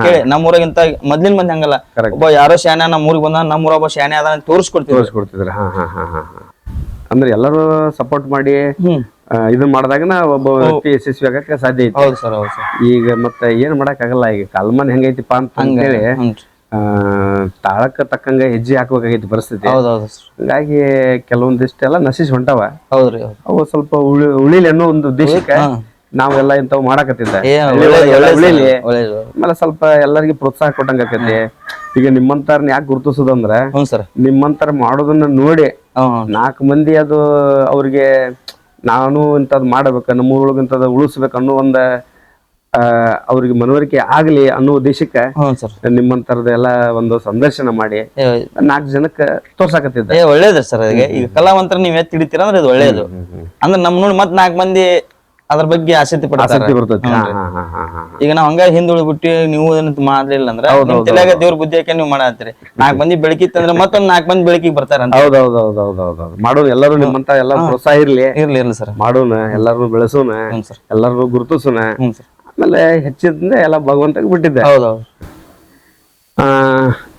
ಕೇಳಿ ನಮ್ಮ ಊರಾಗಿಂತ ಮೊದ್ಲಿನ ಮಂದಿ ಹಂಗಲ್ಲ. ಒಬ್ಬ ಯಾರೋ ಶಾನೆ ನಮ್ಮ ಊರಿಗೆ ಬಂದ ನಮ್ಮ ಊರ ಒಬ್ಬ ಶಾನೆ ಅದ ತೋರಿಸ್ಕೊಡ್ತೀವಿ ತೋರಿಸ್ಕೊಡ್ತಿದ್ರ. ಹಾ ಹಾ ಹಾ ಹಾ ಹಾ. ಅಂದ್ರೆ ಎಲ್ಲರೂ ಸಪೋರ್ಟ್ ಮಾಡಿ ಇದನ್ನ ಮಾಡಿದಾಗನ ಒಬ್ಬ ವ್ಯಕ್ತಿ ಯಶಸ್ವಿ ಆಗಕ್ಕೆ ಸಾಧ್ಯ ಐತಿ. ಹೌದು ಸರ್ ಹೌದು ಸರ್. ಈಗ ಮತ್ತೆ ಏನ್ ಮಾಡಕ್ ಆಗಲ್ಲ ಈಗ ಕಾಲ್ಮನ್ ಹೆಂಗೈತಿಪ್ಪ ಅಂತ ಹೇಳಿ ತಾಳಕ್ಕ ತಕ್ಕಂಗ ಹೆಜ್ಜೆ ಹಾಕ್ಬೇಕಾಗೈತಿ ಪರಿಸ್ಥಿತಿ. ಸರ್. ಹಂಗಾಗಿ ಕೆಲವೊಂದಿಷ್ಟೆಲ್ಲ ನಶಿಸಿ ಹೊಂಟಾವ. ಹೌದ್ರಿ ಹೌದು. ಅವು ಸ್ವಲ್ಪ ಉಳಿ ಉಳಿಲಿ ಅನ್ನೋ ಒಂದು ಉದ್ದೇಶಕ್ಕೆ. ನಾವೆಲ್ಲ ಇಂಥವು ಮಾಡಕತ್ತಿದ್ದ. ಉಳಿಲಿ. ಆಮೇಲೆ ಸ್ವಲ್ಪ ಎಲ್ಲರಿಗೂ ಪ್ರೋತ್ಸಾಹ ಕೊಟ್ಟಂಗ ಆಕತಿ. ಈಗ ನಿಮ್ಮಂತಾರನ್ನ ಯಾಕೆ ಗುರುತಿಸೋದಂದ್ರ ನಿಮ್ಮಂತಾರ ಮಾಡೋದನ್ನ ನೋಡಿ ನಾಲ್ಕು ಮಂದಿ ಅದು ಅವ್ರಿಗೆ ನಾನು ಇಂಥದ್ದು ಮಾಡಬೇಕು ನಮ್ಮ ಊರೊಳಗೆ ಇಂಥದ್ದು ಉಳಿಸ್ಬೇಕು ಅನ್ನೋ ಒಂದ ಅವ್ರಿಗೆ ಮನವರಿಕೆ ಆಗ್ಲಿ ಅನ್ನೋ ಉದ್ದೇಶಕ್ಕೆ ನಿಮ್ಮಂತರದ ಎಲ್ಲ ಒಂದು ಸಂದರ್ಶನ ಮಾಡಿ ನಾಲ್ಕು ಜನಕ್ಕೆ ತೋರ್ಸಾಕತ್ತಿದ್ದ ಏ ಒಳ್ಳೇದು ಸರ್ ಅದಕ್ಕೆ. ಈಗ ಕಲಾವಂತರ ನೀವ್ ಎತ್ತಿ ಹಿಡಿತೀರ ಅಂದ್ರೆ ಇದು ಒಳ್ಳೇದು. ಅಂದ್ರೆ ನಮ್ ನೋಡಿ ಮತ್ ನಾಲ್ಕು ಮಂದಿ ಅದ್ರ ಬಗ್ಗೆ ಆಸಕ್ತಿ ಪಡ್ತಾರೆ. ಆಸಕ್ತಿ ಬರ್ತೈತಿ. ಈಗ ನಾವ್ ಹಂಗ ಹಿಂದುಳಿಬಿಟ್ಟು ನೀವು ಏನಂತ ಮಾಡ್ಲಿಲ್ಲ ಅಂದ್ರೆ ತಲೆಯಾಗ ದೇವ್ರ ಬುದ್ಧಿ ಹಾಕಿ ನೀವು ಮಾಡತ್ತೀರಿ. ನಾಲ್ಕು ಮಂದಿ ಬೆಳಕಿತ್ತಂದ್ರೆ ಮತ್ತೊಂದ್ ನಾಲ್ಕು ಮಂದಿ ಬೆಳಕಿಗೆ ಬರ್ತಾರ ಹೌದೌದೌದೌದೌದು. ಮಾಡೋಣ ಎಲ್ಲರೂ ನಿಮ್ಮಂತ ಎಲ್ಲ ಪ್ರೋತ್ಸಾಹ ಇರ್ಲಿ. ಇರ್ಲಿ ಇರ್ಲಿ ಸರ್. ಮಾಡೋಣ ಎಲ್ಲಾರು ಬೆಳೆಸೋಣ ಎಲ್ಲಾರು ಸರ್. ಎಲ್ಲಾರನು ಗುರುತಿಸೋಣ ಆಮೇಲೆ ಹೆಚ್ಚಿದ್ರಿಂದ ಎಲ್ಲ ಭಗವಂತಗೆ ಬಿಟ್ಟಿದ್ದೆ. ಹೌದೌದು ಆ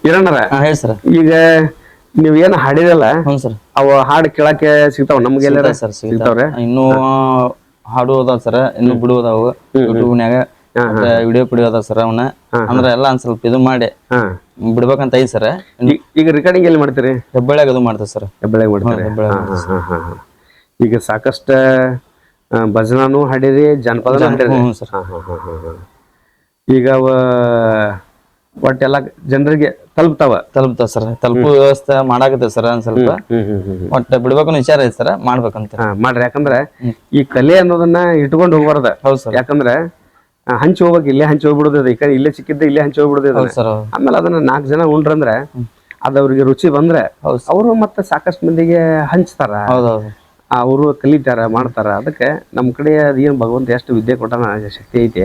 ಇರೋಣರ ಹಾ ಹೇಳಿ ಸರ್. ಈಗ ನೀವ್ ಏನ್ ಹಾಡಿದಲ್ಲ ಹ್ಞೂ ಸರ್. ಅವ ಹಾಡು ಕೇಳಕ್ಕೆ ಸಿಗ್ತಾವ ನಮ್ಗೆ ಎಲ್ಲಾರ? ಸರ್ ಸಿಗ್ತಾವ್ರೆ? ಇನ್ನೂ ಹಾಡು ಅದಾವ ಸರ್ ಇನ್ನು ಬಿಡುವುದಾವ ಯೂಟ್ಯೂಬ್ನ್ಯಾಗ. ವಿಡಿಯೋ ಪಿಡಿಯೋ ಅದಾವ ಸರ್ ಅವನ್ನ ಅಂದ್ರೆ ಎಲ್ಲ ಒಂದ್ ಸ್ವಲ್ಪ ಇದು ಮಾಡಿ. ಬಿಡ್ಬೇಕಂತ ಐತಿ ಸರ್. ಈಗ ರೆಕಾರ್ಡಿಂಗ್ ಎಲ್ಲಿ ಮಾಡ್ತೀರಿ? ಹೆಬ್ಬಳ್ಳಿಯಾಗ ಅದು ಮಾಡ್ತಾರೆ? ಸರ್. ಹೆಬ್ಬಳ್ಳಿಯಾಗ ಮಾಡ್ತಾರೆ. ಈಗ ಸಾಕಷ್ಟ ಭಜನಾನು ಹಾಡಿರಿ ಜಾನಪದ ಹಾಡಿರಿ. ಹ್ಞೂ ಸರ್. ಈಗ ಅವ ಒಟ್ಟೆಲ್ಲ ಜನರಿಗೆ ತಲುಪ್ತಾವ? ತಲುಪ್ತಾವ ಸರ್. ತಲುಪು ವ್ಯವಸ್ಥೆ ಮಾಡಾಕತ್ತೆ ಸರ್ ಒಂದ್ ಸ್ವಲ್ಪ. ಒಟ್ಟೆ ಬಿಡ್ಬೇಕು ವಿಚಾರ ಐತಿ ಸರ್. ಮಾಡ್ಬೇಕಂತ. ಹಾ ಮಾಡ್ರಿ. ಯಾಕಂದ್ರೆ ಈ ಕಲೆ ಅನ್ನೋದನ್ನ ಇಟ್ಕೊಂಡು ಹೋಗ್ಬಾರ್ದ. ಹೌದು ಸರ್. ಯಾಕಂದ್ರೆ ಆ, ಹಂಚಿ ಹೋಗ್ಬೇಕು ಇಲ್ಲೇ ಹಂಚಿ ಹೋಗ್ಬಿಡುದ ಈ ಕಡೆ ಇಲ್ಲೇ ಸಿಕ್ಕಿದ್ದ ಇಲ್ಲೇ ಹಂಚಿ ಹೋಗ್ಬಿಡುದ ಹೌದು ಸರ್ ಹೌದು. ಆಮೇಲೆ ಅದನ್ನ ನಾಲ್ಕು ಜನ ಉಂಡ್ರಂದ್ರೆ ಅದ್ ಅವ್ರಿಗೆ ರುಚಿ ಬಂದ್ರೆ ಹೌದು ಅವರು ಮತ್ತೆ ಸಾಕಷ್ಟು ಮಂದಿಗೆ ಹಂಚ್ತಾರ. ಹೌದೌದು ಅವರು ಕಲಿತಾರ ಮಾಡ್ತಾರ. ಅದಕ್ಕೆ ನಮ್ಮ ಕಡೆ ಅದೇನು ಭಗವಂತ ಎಷ್ಟು ವಿದ್ಯೆ ಕೊಟ್ಟಾನ ಶಕ್ತಿ ಐತಿ.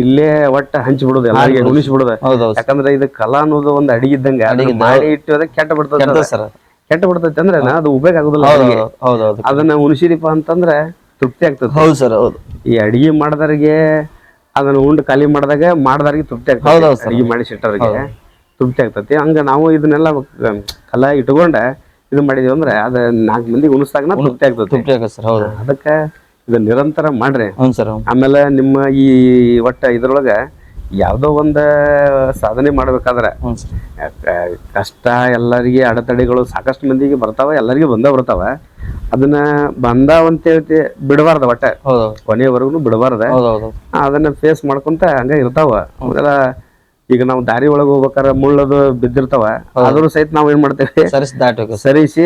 ಇಲ್ಲೇ ಒಟ್ಟ ಹಂಚಿ ಬಿಡುದು ಎಲ್ಲರಿಗೆ ಉಣಿಸಿ ಬಿಡುದು ಹೌದೌದು ಯಾಕಂದ್ರೆ ಇದು ಕಲಾ ಅನ್ನೋದು ಒಂದು ಅಡಿಗೆ ಇದ್ದಂಗ ಮಾಡಿ ಮಾಡಿ ಅದಕ್ಕೆ ಕೆಟ್ಟ ಬಿಡ್ತದ ಸರ್. ಕೆಟ್ಟ ಬಿಡ್ತೈತೆ ಅಂದ್ರೆ ಅದು ಉಪಯೋಗ ಆಗುದಿಲ್ಲ ಅದನ್ನ ಉಣಿಸಿರಿಪ್ಪ ಅಂತಂದ್ರೆ ತೃಪ್ತಿ ಆಗ್ತದೆ ಹೌದು ಸರ್ ಹೌದು. ಈ ಅಡಿಗೆ ಮಾಡ್ದವ್ರಿಗೆ ಅದನ್ನ ಉಂಡು ಖಾಲಿ ಮಾಡಿದಾಗ ಮಾಡ್ದವ್ರಿಗೆ ತೃಪ್ತಿ ಆಗ್ತದೆ. ಅಡಿಗೆ ಮಾಡಿ ಸಿಟ್ಟವ್ರಿಗೆ ತೃಪ್ತಿ ಆಗ್ತತಿ. ಹಂಗ ನಾವು ಇದನ್ನೆಲ್ಲ ಕಲಾ ಇಟ್ಕೊಂಡ ಇದು ಮಾಡಿದೀವಿ ಅಂದ್ರೆ ಅದ ನಾಲ್ಕು ಮಂದಿಗೆ ಉಣಿಸ್ದಾಗ ತೃಪ್ತಿ ಆಗ್ತದೆ. ತೃಪ್ತಿ ಆಗುತ್ತೆ ಸರ್ ಹೌದು. ಅದಕ್ಕೆ ಇದು ನಿರಂತರ ಮಾಡ್ರಿ. ಹ್ಞೂ ಸರ್ ಆಮೇಲೆ ನಿಮ್ಮ ಈ ಒಟ್ಟ ಇದ್ರೊಳಗ ಯಾವ್ದೋ ಒಂದ ಸಾಧನೆ ಮಾಡ್ಬೇಕಾದ್ರೆ ಹ್ಞೂ ಸರ್. ಕ- ಕಷ್ಟ ಎಲ್ಲರಿಗೆ ಅಡೆತಡೆಗಳು ಸಾಕಷ್ಟು ಮಂದಿಗೆ ಬರ್ತಾವ ಎಲ್ಲರಿಗೆ ಬಂದ ಬರ್ತಾವ. ಅದನ್ನ ಬಂದ ಅಂತ ಹೇಳ್ತಿ ಬಿಡಬಾರ್ದ ಒಟ್ಟ. ಹೌದು. ಕೊನೆಯವರೆಗೂ ಬಿಡಬಾರ್ದ. ಹೌದು ಹೌದು. ಅದನ್ನ ಫೇಸ್ ಮಾಡ್ಕೊಂತ ಹಂಗ ಇರ್ತಾವ. ಅವೆಲ್ಲ ಈಗ ನಾವು ದಾರಿ ಒಳಗೆ ಹೋಗ್ಬೇಕಾರ ಮುಳ್ಳದು ಬಿದ್ದಿರ್ತಾವ. ಆದ್ರೂ ಸಹಿತ ನಾವ್ ಏನ್ ಮಾಡ್ತೇವೆ? ಸರಿಸಿ ದಾಟಬೇಕು. ಸರ್ ಸರಿಸಿ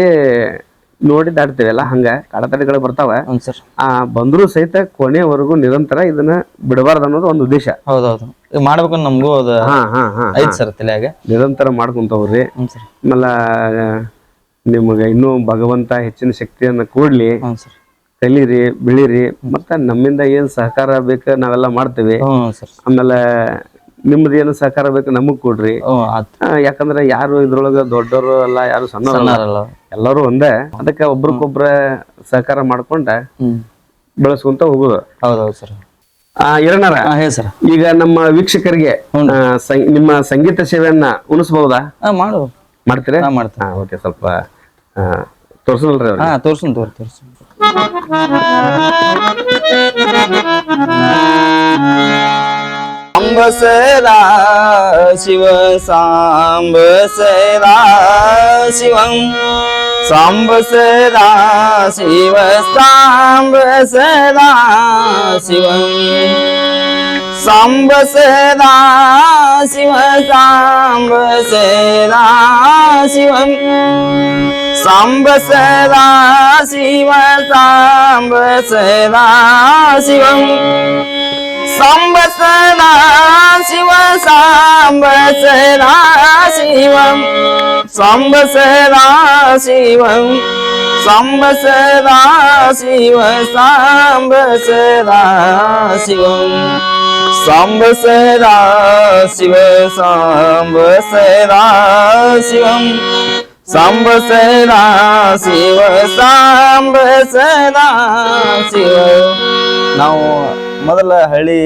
ನೋಡಿ ದಾಟ್ತೇವಲ್ಲ ಹಂಗ ಕಡತಡಿಗಳು ಬರ್ತಾವ. ಹ್ಞೂ ಸರ್. ಆ ಬಂದ್ರು ಸಹಿತ ಕೊನೆವರೆಗೂ ನಿರಂತರ ಇದನ್ನ ಬಿಡಬಾರ್ದು ಅನ್ನೋದು ಒಂದು ಉದ್ದೇಶ. ಹೌದೌದು. ಹೌದು ಇದು ಮಾಡ್ಬೇಕು ನಮಗೂ ಅದು ಹಾ ಹಾ ಹಾ ಐತ್ ಸರ್ ತಲೆಯಾಗ. ನಿರಂತರ ಮಾಡ್ಕೊಂತ ಹೋಗ್ರಿ ಹ್ಞೂ ಸರ್. ಆಮೇಲೆ ನಿಮಗೆ ಇನ್ನೂ ಭಗವಂತ ಹೆಚ್ಚಿನ ಶಕ್ತಿಯನ್ನ ಕೂಡ್ಲಿ. ಹ್ಞೂ ಸರ್. ಕಲೀರಿ ಬೆಳೀರಿ. ಮತ್ತ ನಮ್ಮಿಂದ ಏನ್ ಸಹಕಾರ ಬೇಕು ನಾವೆಲ್ಲ ಮಾಡ್ತೇವೆ. ಹ್ಞೂ ಸರ್. ಆಮೇಲೆ ನಿಮ್ದು ಏನು ಸಹಕಾರ ಬೇಕು ನಮಗ್ ಕೊಡ್ರಿ. ಯಾಕಂದ್ರೆ ಯಾರು ಇದ್ರೊಳಗ ದೊಡ್ಡವರು ಅಲ್ಲ ಯಾರು ಸಣ್ಣವರಲ್ಲ ಸಣ್ಣಾರಲ್ಲ. ಎಲ್ಲರೂ ಒಂದೇ. ಅದಕ್ಕೆ ಒಬ್ರಿಗೊಬ್ರ ಸಹಕಾರ ಮಾಡ್ಕೊಂಡ ಬೆಳೆಸ್ಕೊಂತ ಹೋಗುದು. ಹೌದು ಹೌದು ಸರ್. ಆ ಇರಣರ ಹಾಂ ಸರ್. ಈಗ ನಮ್ಮ ವೀಕ್ಷಕರಿಗೆ ನಿಮ್ಮ ಸಂಗೀತ ಸೇವೆಯನ್ನ ಉಣಿಸಬಹುದಾ ಹಾಂ ಮಾಡು. ಮಾಡ್ತೀರಾ? ಹಾಂ ಮಾಡ್ತೀನಿ. ಓಕೆ ಸ್ವಲ್ಪ ತೋರ್ಸಲ್ರಿ ತೋರ್ಸುನ್ ತೋರಿ ತೋರ್ಸುನ್. ಸಾಂಬ ಸದಾ ಶಿವ ಸಾಂಬ ಸದಾ ಶಿವಂ ಸಾಂಬ ಸದಾ ಶಿವ ಸಾಂಬ ಸದಾ ಶಿವಂ ಸಾಂಬ ಸದಾ ಶಿವ ಸಾಂಬ ಸದಾ ಶಿವಂ ಸಾಂಬ ಸದಾ ಶಿವ ಸಾಂಬ ಸದಾ ಶಿವಂ ಸಾಂಬ ಸದಾ ಶಿವ ಸಾಂಬ ಸದಾ ಶಿವಂ ಸಾಂಬ ಸದಾ ಶಿವಂ ಸಾಂಬ ಸದಾ ಶಿವ ಸಾಂಬ ಸದಾ ಶಿವಂ ಮೊದಲ ಹಳ್ಳಿ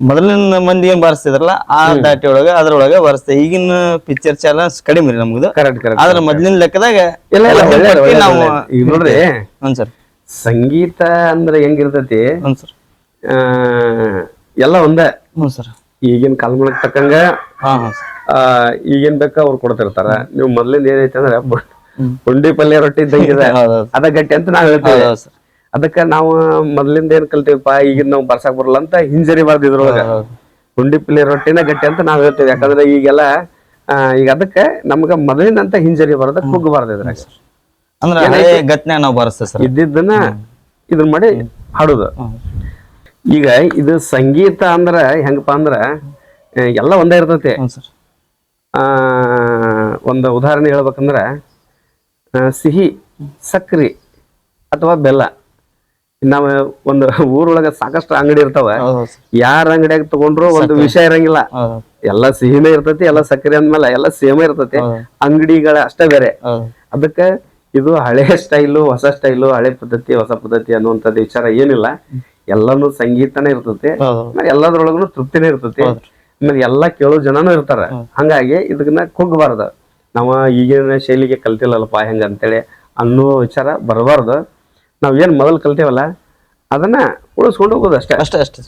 ಮೊದಲಿನ ಮಂದಿ ಏನ್ ಬಾರಿಸ್ತಿದ್ರಲ್ಲ ಆ ದಾಟಿ ಒಳಗ ಅದ್ರೊಳಗ ಬಾರಿಸ್ತೇವೆ ಈಗಿನ ಪಿಕ್ಚರ್ ಚಾಲೆನ್ಸ್ ಕಡಿಮೆ ರೀ ನಮ್ದು ಕರೆಕ್ಟ್ ಕರೆಕ್ಟ್ ಆದ್ರ ಮೊದ್ಲಿನ ಲೆಕ್ಕದಾಗ ಇಲ್ಲ ಇಲ್ಲ ಒಳ್ಳೆ ನಾವು ಈಗ ನೋಡ್ರಿ ಹ್ಞೂ ಸರ್. ಸಂಗೀತ ಅಂದ್ರೆ ಹೆಂಗಿರ್ತೈತಿ? ಹ್ಞೂ ಸರ್. ಆ, ಎಲ್ಲ ಒಂದೇ. ಹ್ಞೂ ಸರ್. ಈಗಿನ ಕಾಲಮಾನಕ್ಕೆ ತಕ್ಕಂಗ ಹಾ ಹಾ ಸರ್. ಆ, ಈಗೇನ್ ಬೇಕಾ ಅವ್ರು ಕೊಡ್ತಿರ್ತಾರ. ನೀವು ಮೊದ್ಲಿಂದ ಏನೈತೆ ಅಂದ್ರೆ ಪುಂಡಿ ಪಲ್ಯ ರೊಟ್ಟಿ ಇದ್ದಂಗಿದೆ ಹೌದೌದು ಅದ ಗಟ್ಟಿ ಅಂತ ನಾವ್ ಹೇಳ್ತೇವೆ. ಸರ್. ಅದಕ್ಕ ನಾವು ಮೊದ್ಲಿಂದ ಏನ್ ಕಲ್ತೀವಪ್ಪ ಈಗಿನ ನಾವು ಬರ್ಸಕ್ ಬರಲ್ಲ ಅಂತ ಹಿಂಜರಿಬಾರ್ದು ಇದ್ರೊಳಗ. ಹುಂಡಿ ಪಿಲಿ ರೊಟ್ಟಿನ ಗಟ್ಟಿ ಅಂತ ನಾವ್ ಹೇಳ್ತೇವೆ. ಯಾಕಂದ್ರೆ ಈಗೆಲ್ಲ ಈಗ ಅದಕ್ಕೆ ನಮ್ಗ ಮೊದಲಿನಂತ ಹಿಂಜರಿ ಕುಗ್ಗಬಾರ್ದು ಇದ್ರಾಗ. ಅಂದ್ರೆ ನಾವು ಬಾರಿಸ್ತೇವೆ ಸರ್. ಇದ್ದಿದ್ದನ್ನ ಇದನ್ನ ಮಾಡಿ ಹಾಡುದು. ಈಗ ಇದು ಸಂಗೀತ ಅಂದ್ರ ಹೆಂಗಪ್ಪ ಅಂದ್ರ ಎಲ್ಲ ಒಂದೇ ಇರ್ತೈತಿ. ಆ ಒಂದು ಉದಾಹರಣೆ ಹೇಳ್ಬೇಕಂದ್ರ ಸಿಹಿ ಸಕ್ರಿ ಅಥವಾ ಬೆಲ್ಲ. ನಾವು ಒಂದು ಊರೊಳಗ ಸಾಕಷ್ಟು ಅಂಗಡಿ ಇರ್ತಾವ. ಯಾರ ಅಂಗಡಿಯಾಗ ತಗೊಂಡ್ರು ಒಂದು ವಿಷಯ ಇರಂಗಿಲ್ಲ. ಎಲ್ಲಾ ಸಿಹಿನೇ ಇರ್ತೈತಿ ಎಲ್ಲ ಸಕ್ಕರೆ ಅಂದ್ಮೇಲೆ ಎಲ್ಲ ಸೇಮ ಇರ್ತೈತಿ. ಅಂಗಡಿಗಳ ಅಷ್ಟೇ ಬೇರೆ. ಅದಕ್ಕ ಇದು ಹಳೆ ಸ್ಟೈಲು ಹೊಸ ಸ್ಟೈಲು ಹಳೆ ಪದ್ಧತಿ ಹೊಸ ಪದ್ಧತಿ ಅನ್ನುವಂಥದ್ದು ವಿಚಾರ ಏನಿಲ್ಲ. ಎಲ್ಲಾನು ಸಂಗೀತನೇ ಇರ್ತತಿ. ಎಲ್ಲಾದ್ರೊಳಗನು ಆಮೇಲೆ ಎಲ್ಲದ್ರೊಳಗೂ ತೃಪ್ತಿನೇ ಇರ್ತತಿ. ಆಮೇಲೆ ಎಲ್ಲಾ ಕೇಳೋ ಜನನೂ ಇರ್ತಾರ. ಹಂಗಾಗಿ ಇದನ್ನ ಕುಗ್ಗಬಾರ್ದು ನಾವ ಈಗಿನ ಶೈಲಿಗೆ ಕಲ್ತಿಲ್ಲಲ್ಲಪ್ಪ ಹೆಂಗ ಅಂತೇಳಿ ಅನ್ನೋ ವಿಚಾರ ಬರಬಾರ್ದು. ನಾವ್ ಏನು ಮೊದಲು ಕಲ್ತೇವಲ್ಲ ಅದನ್ನ ಉಳಿಸ್ಕೊಂಡು ಹೋಗೋದು ಅಷ್ಟೇ. ಅಷ್ಟೇ ಅಷ್ಟೇ.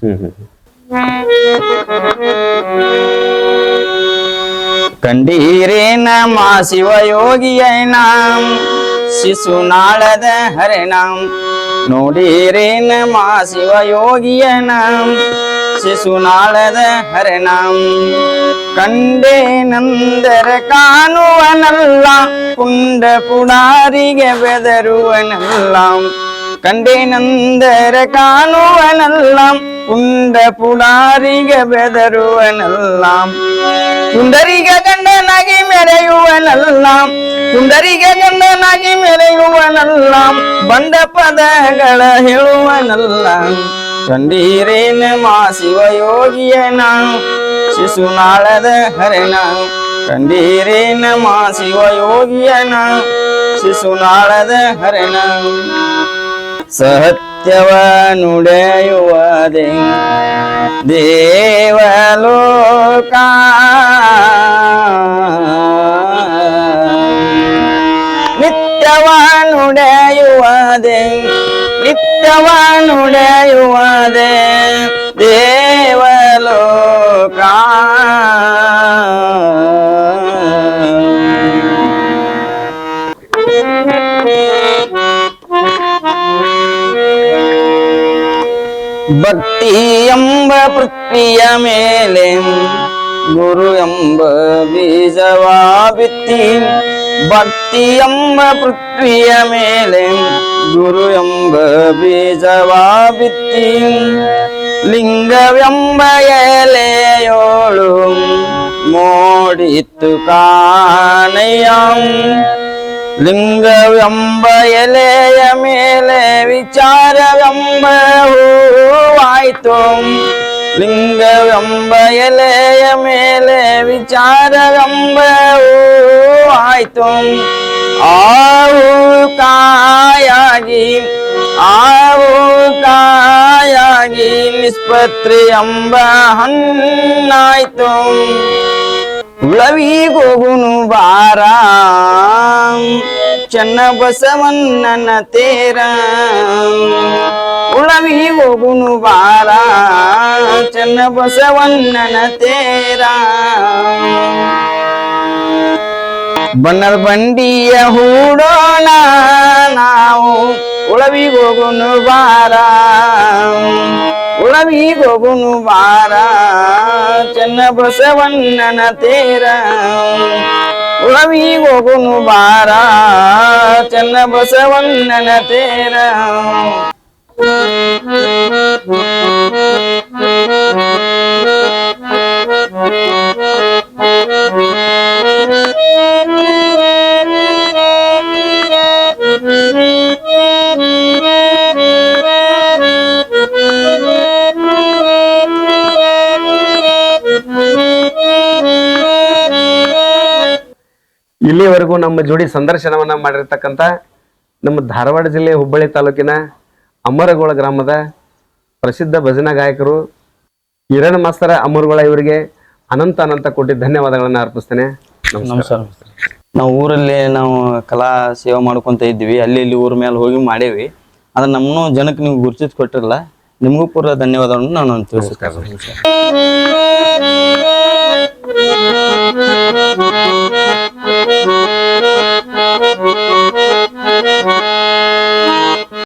ಕಂಡೀರೇನ ಮಾ ಶಿವಯೋಗಿಯನ ಶಿಶುನಾಳದ ಹರಿಣಾಂ. ನೋಡೀರೇನ ಮಾ ಶಿವಯೋಗಿಯನ ಶಿಶುನಾಳದ ಹರಿಣಾಂ. ಕಂಡೇನಂದರ ಕಾಣುವನಲ್ಲ ಕುಂಡ ಪುಡಾರಿಗೆ ಬೆದರುವನಲ್ಲ. ಕಂಡೇನಂದರ ಕಾಣುವನಲ್ಲ ಕುಂಡ ಪುಡಾರಿಗೆ ಬೆದರುವನಲ್ಲ ಕುಂಡರಿಗೆ ಗಂಡನಾಗಿ ಮೆರೆಯುವನಲ್ಲ ಕುಂಡರಿಗೆ ಗಂಡನಾಗಿ ಮೆರೆಯುವನಲ್ಲ ಬಂಡ ಪದಗಳ ಹೇಳುವನಲ್ಲ ಕಂಡೀರೇನ ಮಾ ಶಿವಯೋಗಿಯ ನಾವು ಶಿಶುನಾಳದ ಹರಣ ಕಂಡೀರೇನ ಮಾ ಶಿವಯೋಗಿಯ ನಾವು ಶಿಶುನಾಳದ ಹರಣ ಸತ್ಯವ ನುಡೆಯುವದೆ ದೇವಲೋಕ. ನಿತ್ಯವ ನುಡೆಯುವದೆ ಭಕ್ತಿ ಎಂಬ ಪೃಥ್ವಿಯ ಮೇಲೆ ಗುರು ಎಂಬ ಬೀಜವ ಬಿತ್ತಿ ಭಕ್ತಿ ಎಂಬ ಪೃಥ್ವಿಯ ಮೇಲೆ ಗುರು ಎಂಬ ಬೀಜವ ಬಿತ್ತಿ ಲಿಂಗವೆಂಬ ಎಲೆಯೋಳು ಮೋಡಿತ್ತು ಕಾಣಯ್ಯ ಲಿಂಗವೆಂಬ ಎಲೆಯ ಮೇಲೆ ವಿಚಾರವೆಂಬ ಹೂವಾಯ್ತು ಲಿಂಗವೆಂಬ ಎಲೆಯ ಮೇಲೆ ವಿಚಾರವೆಂಬ ಹೂವಾಯ್ತು ಆವು ಕಾಯಾಗಿ ಆವು ಕಾಯಾಗಿ ನಿಸ್ಪತ್ರೆ ಎಂಬ ಹಣ್ಣಾಯ್ತು ಉಳವಿಗೋಗುನು ಬಾರ ಚೆನ್ನ ಬಸವಣ್ಣನ ತೇರ ಉಳವಿಗೋಗುನು ಬಾರ ಚೆನ್ನ ಬಸವಣ್ಣನ ತೇರ ಬಣ್ಣದ ಬಂಡಿಯ ಹೂಡೋಣ ನಾವು ಉಳವಿಗೋಗುನು ಬಾರ ಉಳವಿಗೋಗುನು ಬಾರ ಚೆನ್ನ ಬಸವಣ್ಣನ ತೇರ ಉಳವಿಗೋಗುನು ಬಾರ ಚೆನ್ನ ಬಸವಣ್ಣನ ತೇರ ಇಲ್ಲಿವರೆಗೂ ನಮ್ಮ ಜೋಡಿ ಸಂದರ್ಶನವನ್ನ ಮಾಡಿರ್ತಕ್ಕಂಥ ನಮ್ಮ ಧಾರವಾಡ ಜಿಲ್ಲೆ ಹುಬ್ಬಳ್ಳಿ ತಾಲೂಕಿನ ಅಮರಗೋಳ ಗ್ರಾಮದ ಪ್ರಸಿದ್ಧ ಭಜನಾ ಗಾಯಕರು ಕಿರಣ್ ಮಾಸ್ತರ ಅಮರಗೋಳ ಇವರಿಗೆ ಅನಂತ ಅನಂತ ಕೋಟಿ ಧನ್ಯವಾದಗಳನ್ನು ಅರ್ಪಿಸ್ತೇನೆ. ನಮಸ್ಕಾರ. ನಾವು ಊರಲ್ಲಿ ನಾವು ಕಲಾ ಸೇವೆ ಮಾಡ್ಕೊಂತ ಇದ್ವಿ ಅಲ್ಲಿ ಇಲ್ಲಿ ಊರ ಮೇಲೆ ಹೋಗಿ ಮಾಡೇವಿ. ಅದ್ರ ನಮ್ಮನ್ನು ಜನಕ್ಕೆ ನೀವು ಗುರುತಿಸಿ ಕೊಟ್ಟಿರಲ್ಲ ನಿಮಗೂ ಪೂರ್ವ ಧನ್ಯವಾದಗಳನ್ನು ನಾನು ತಿಳಿಸುತ್ತೇನೆ Música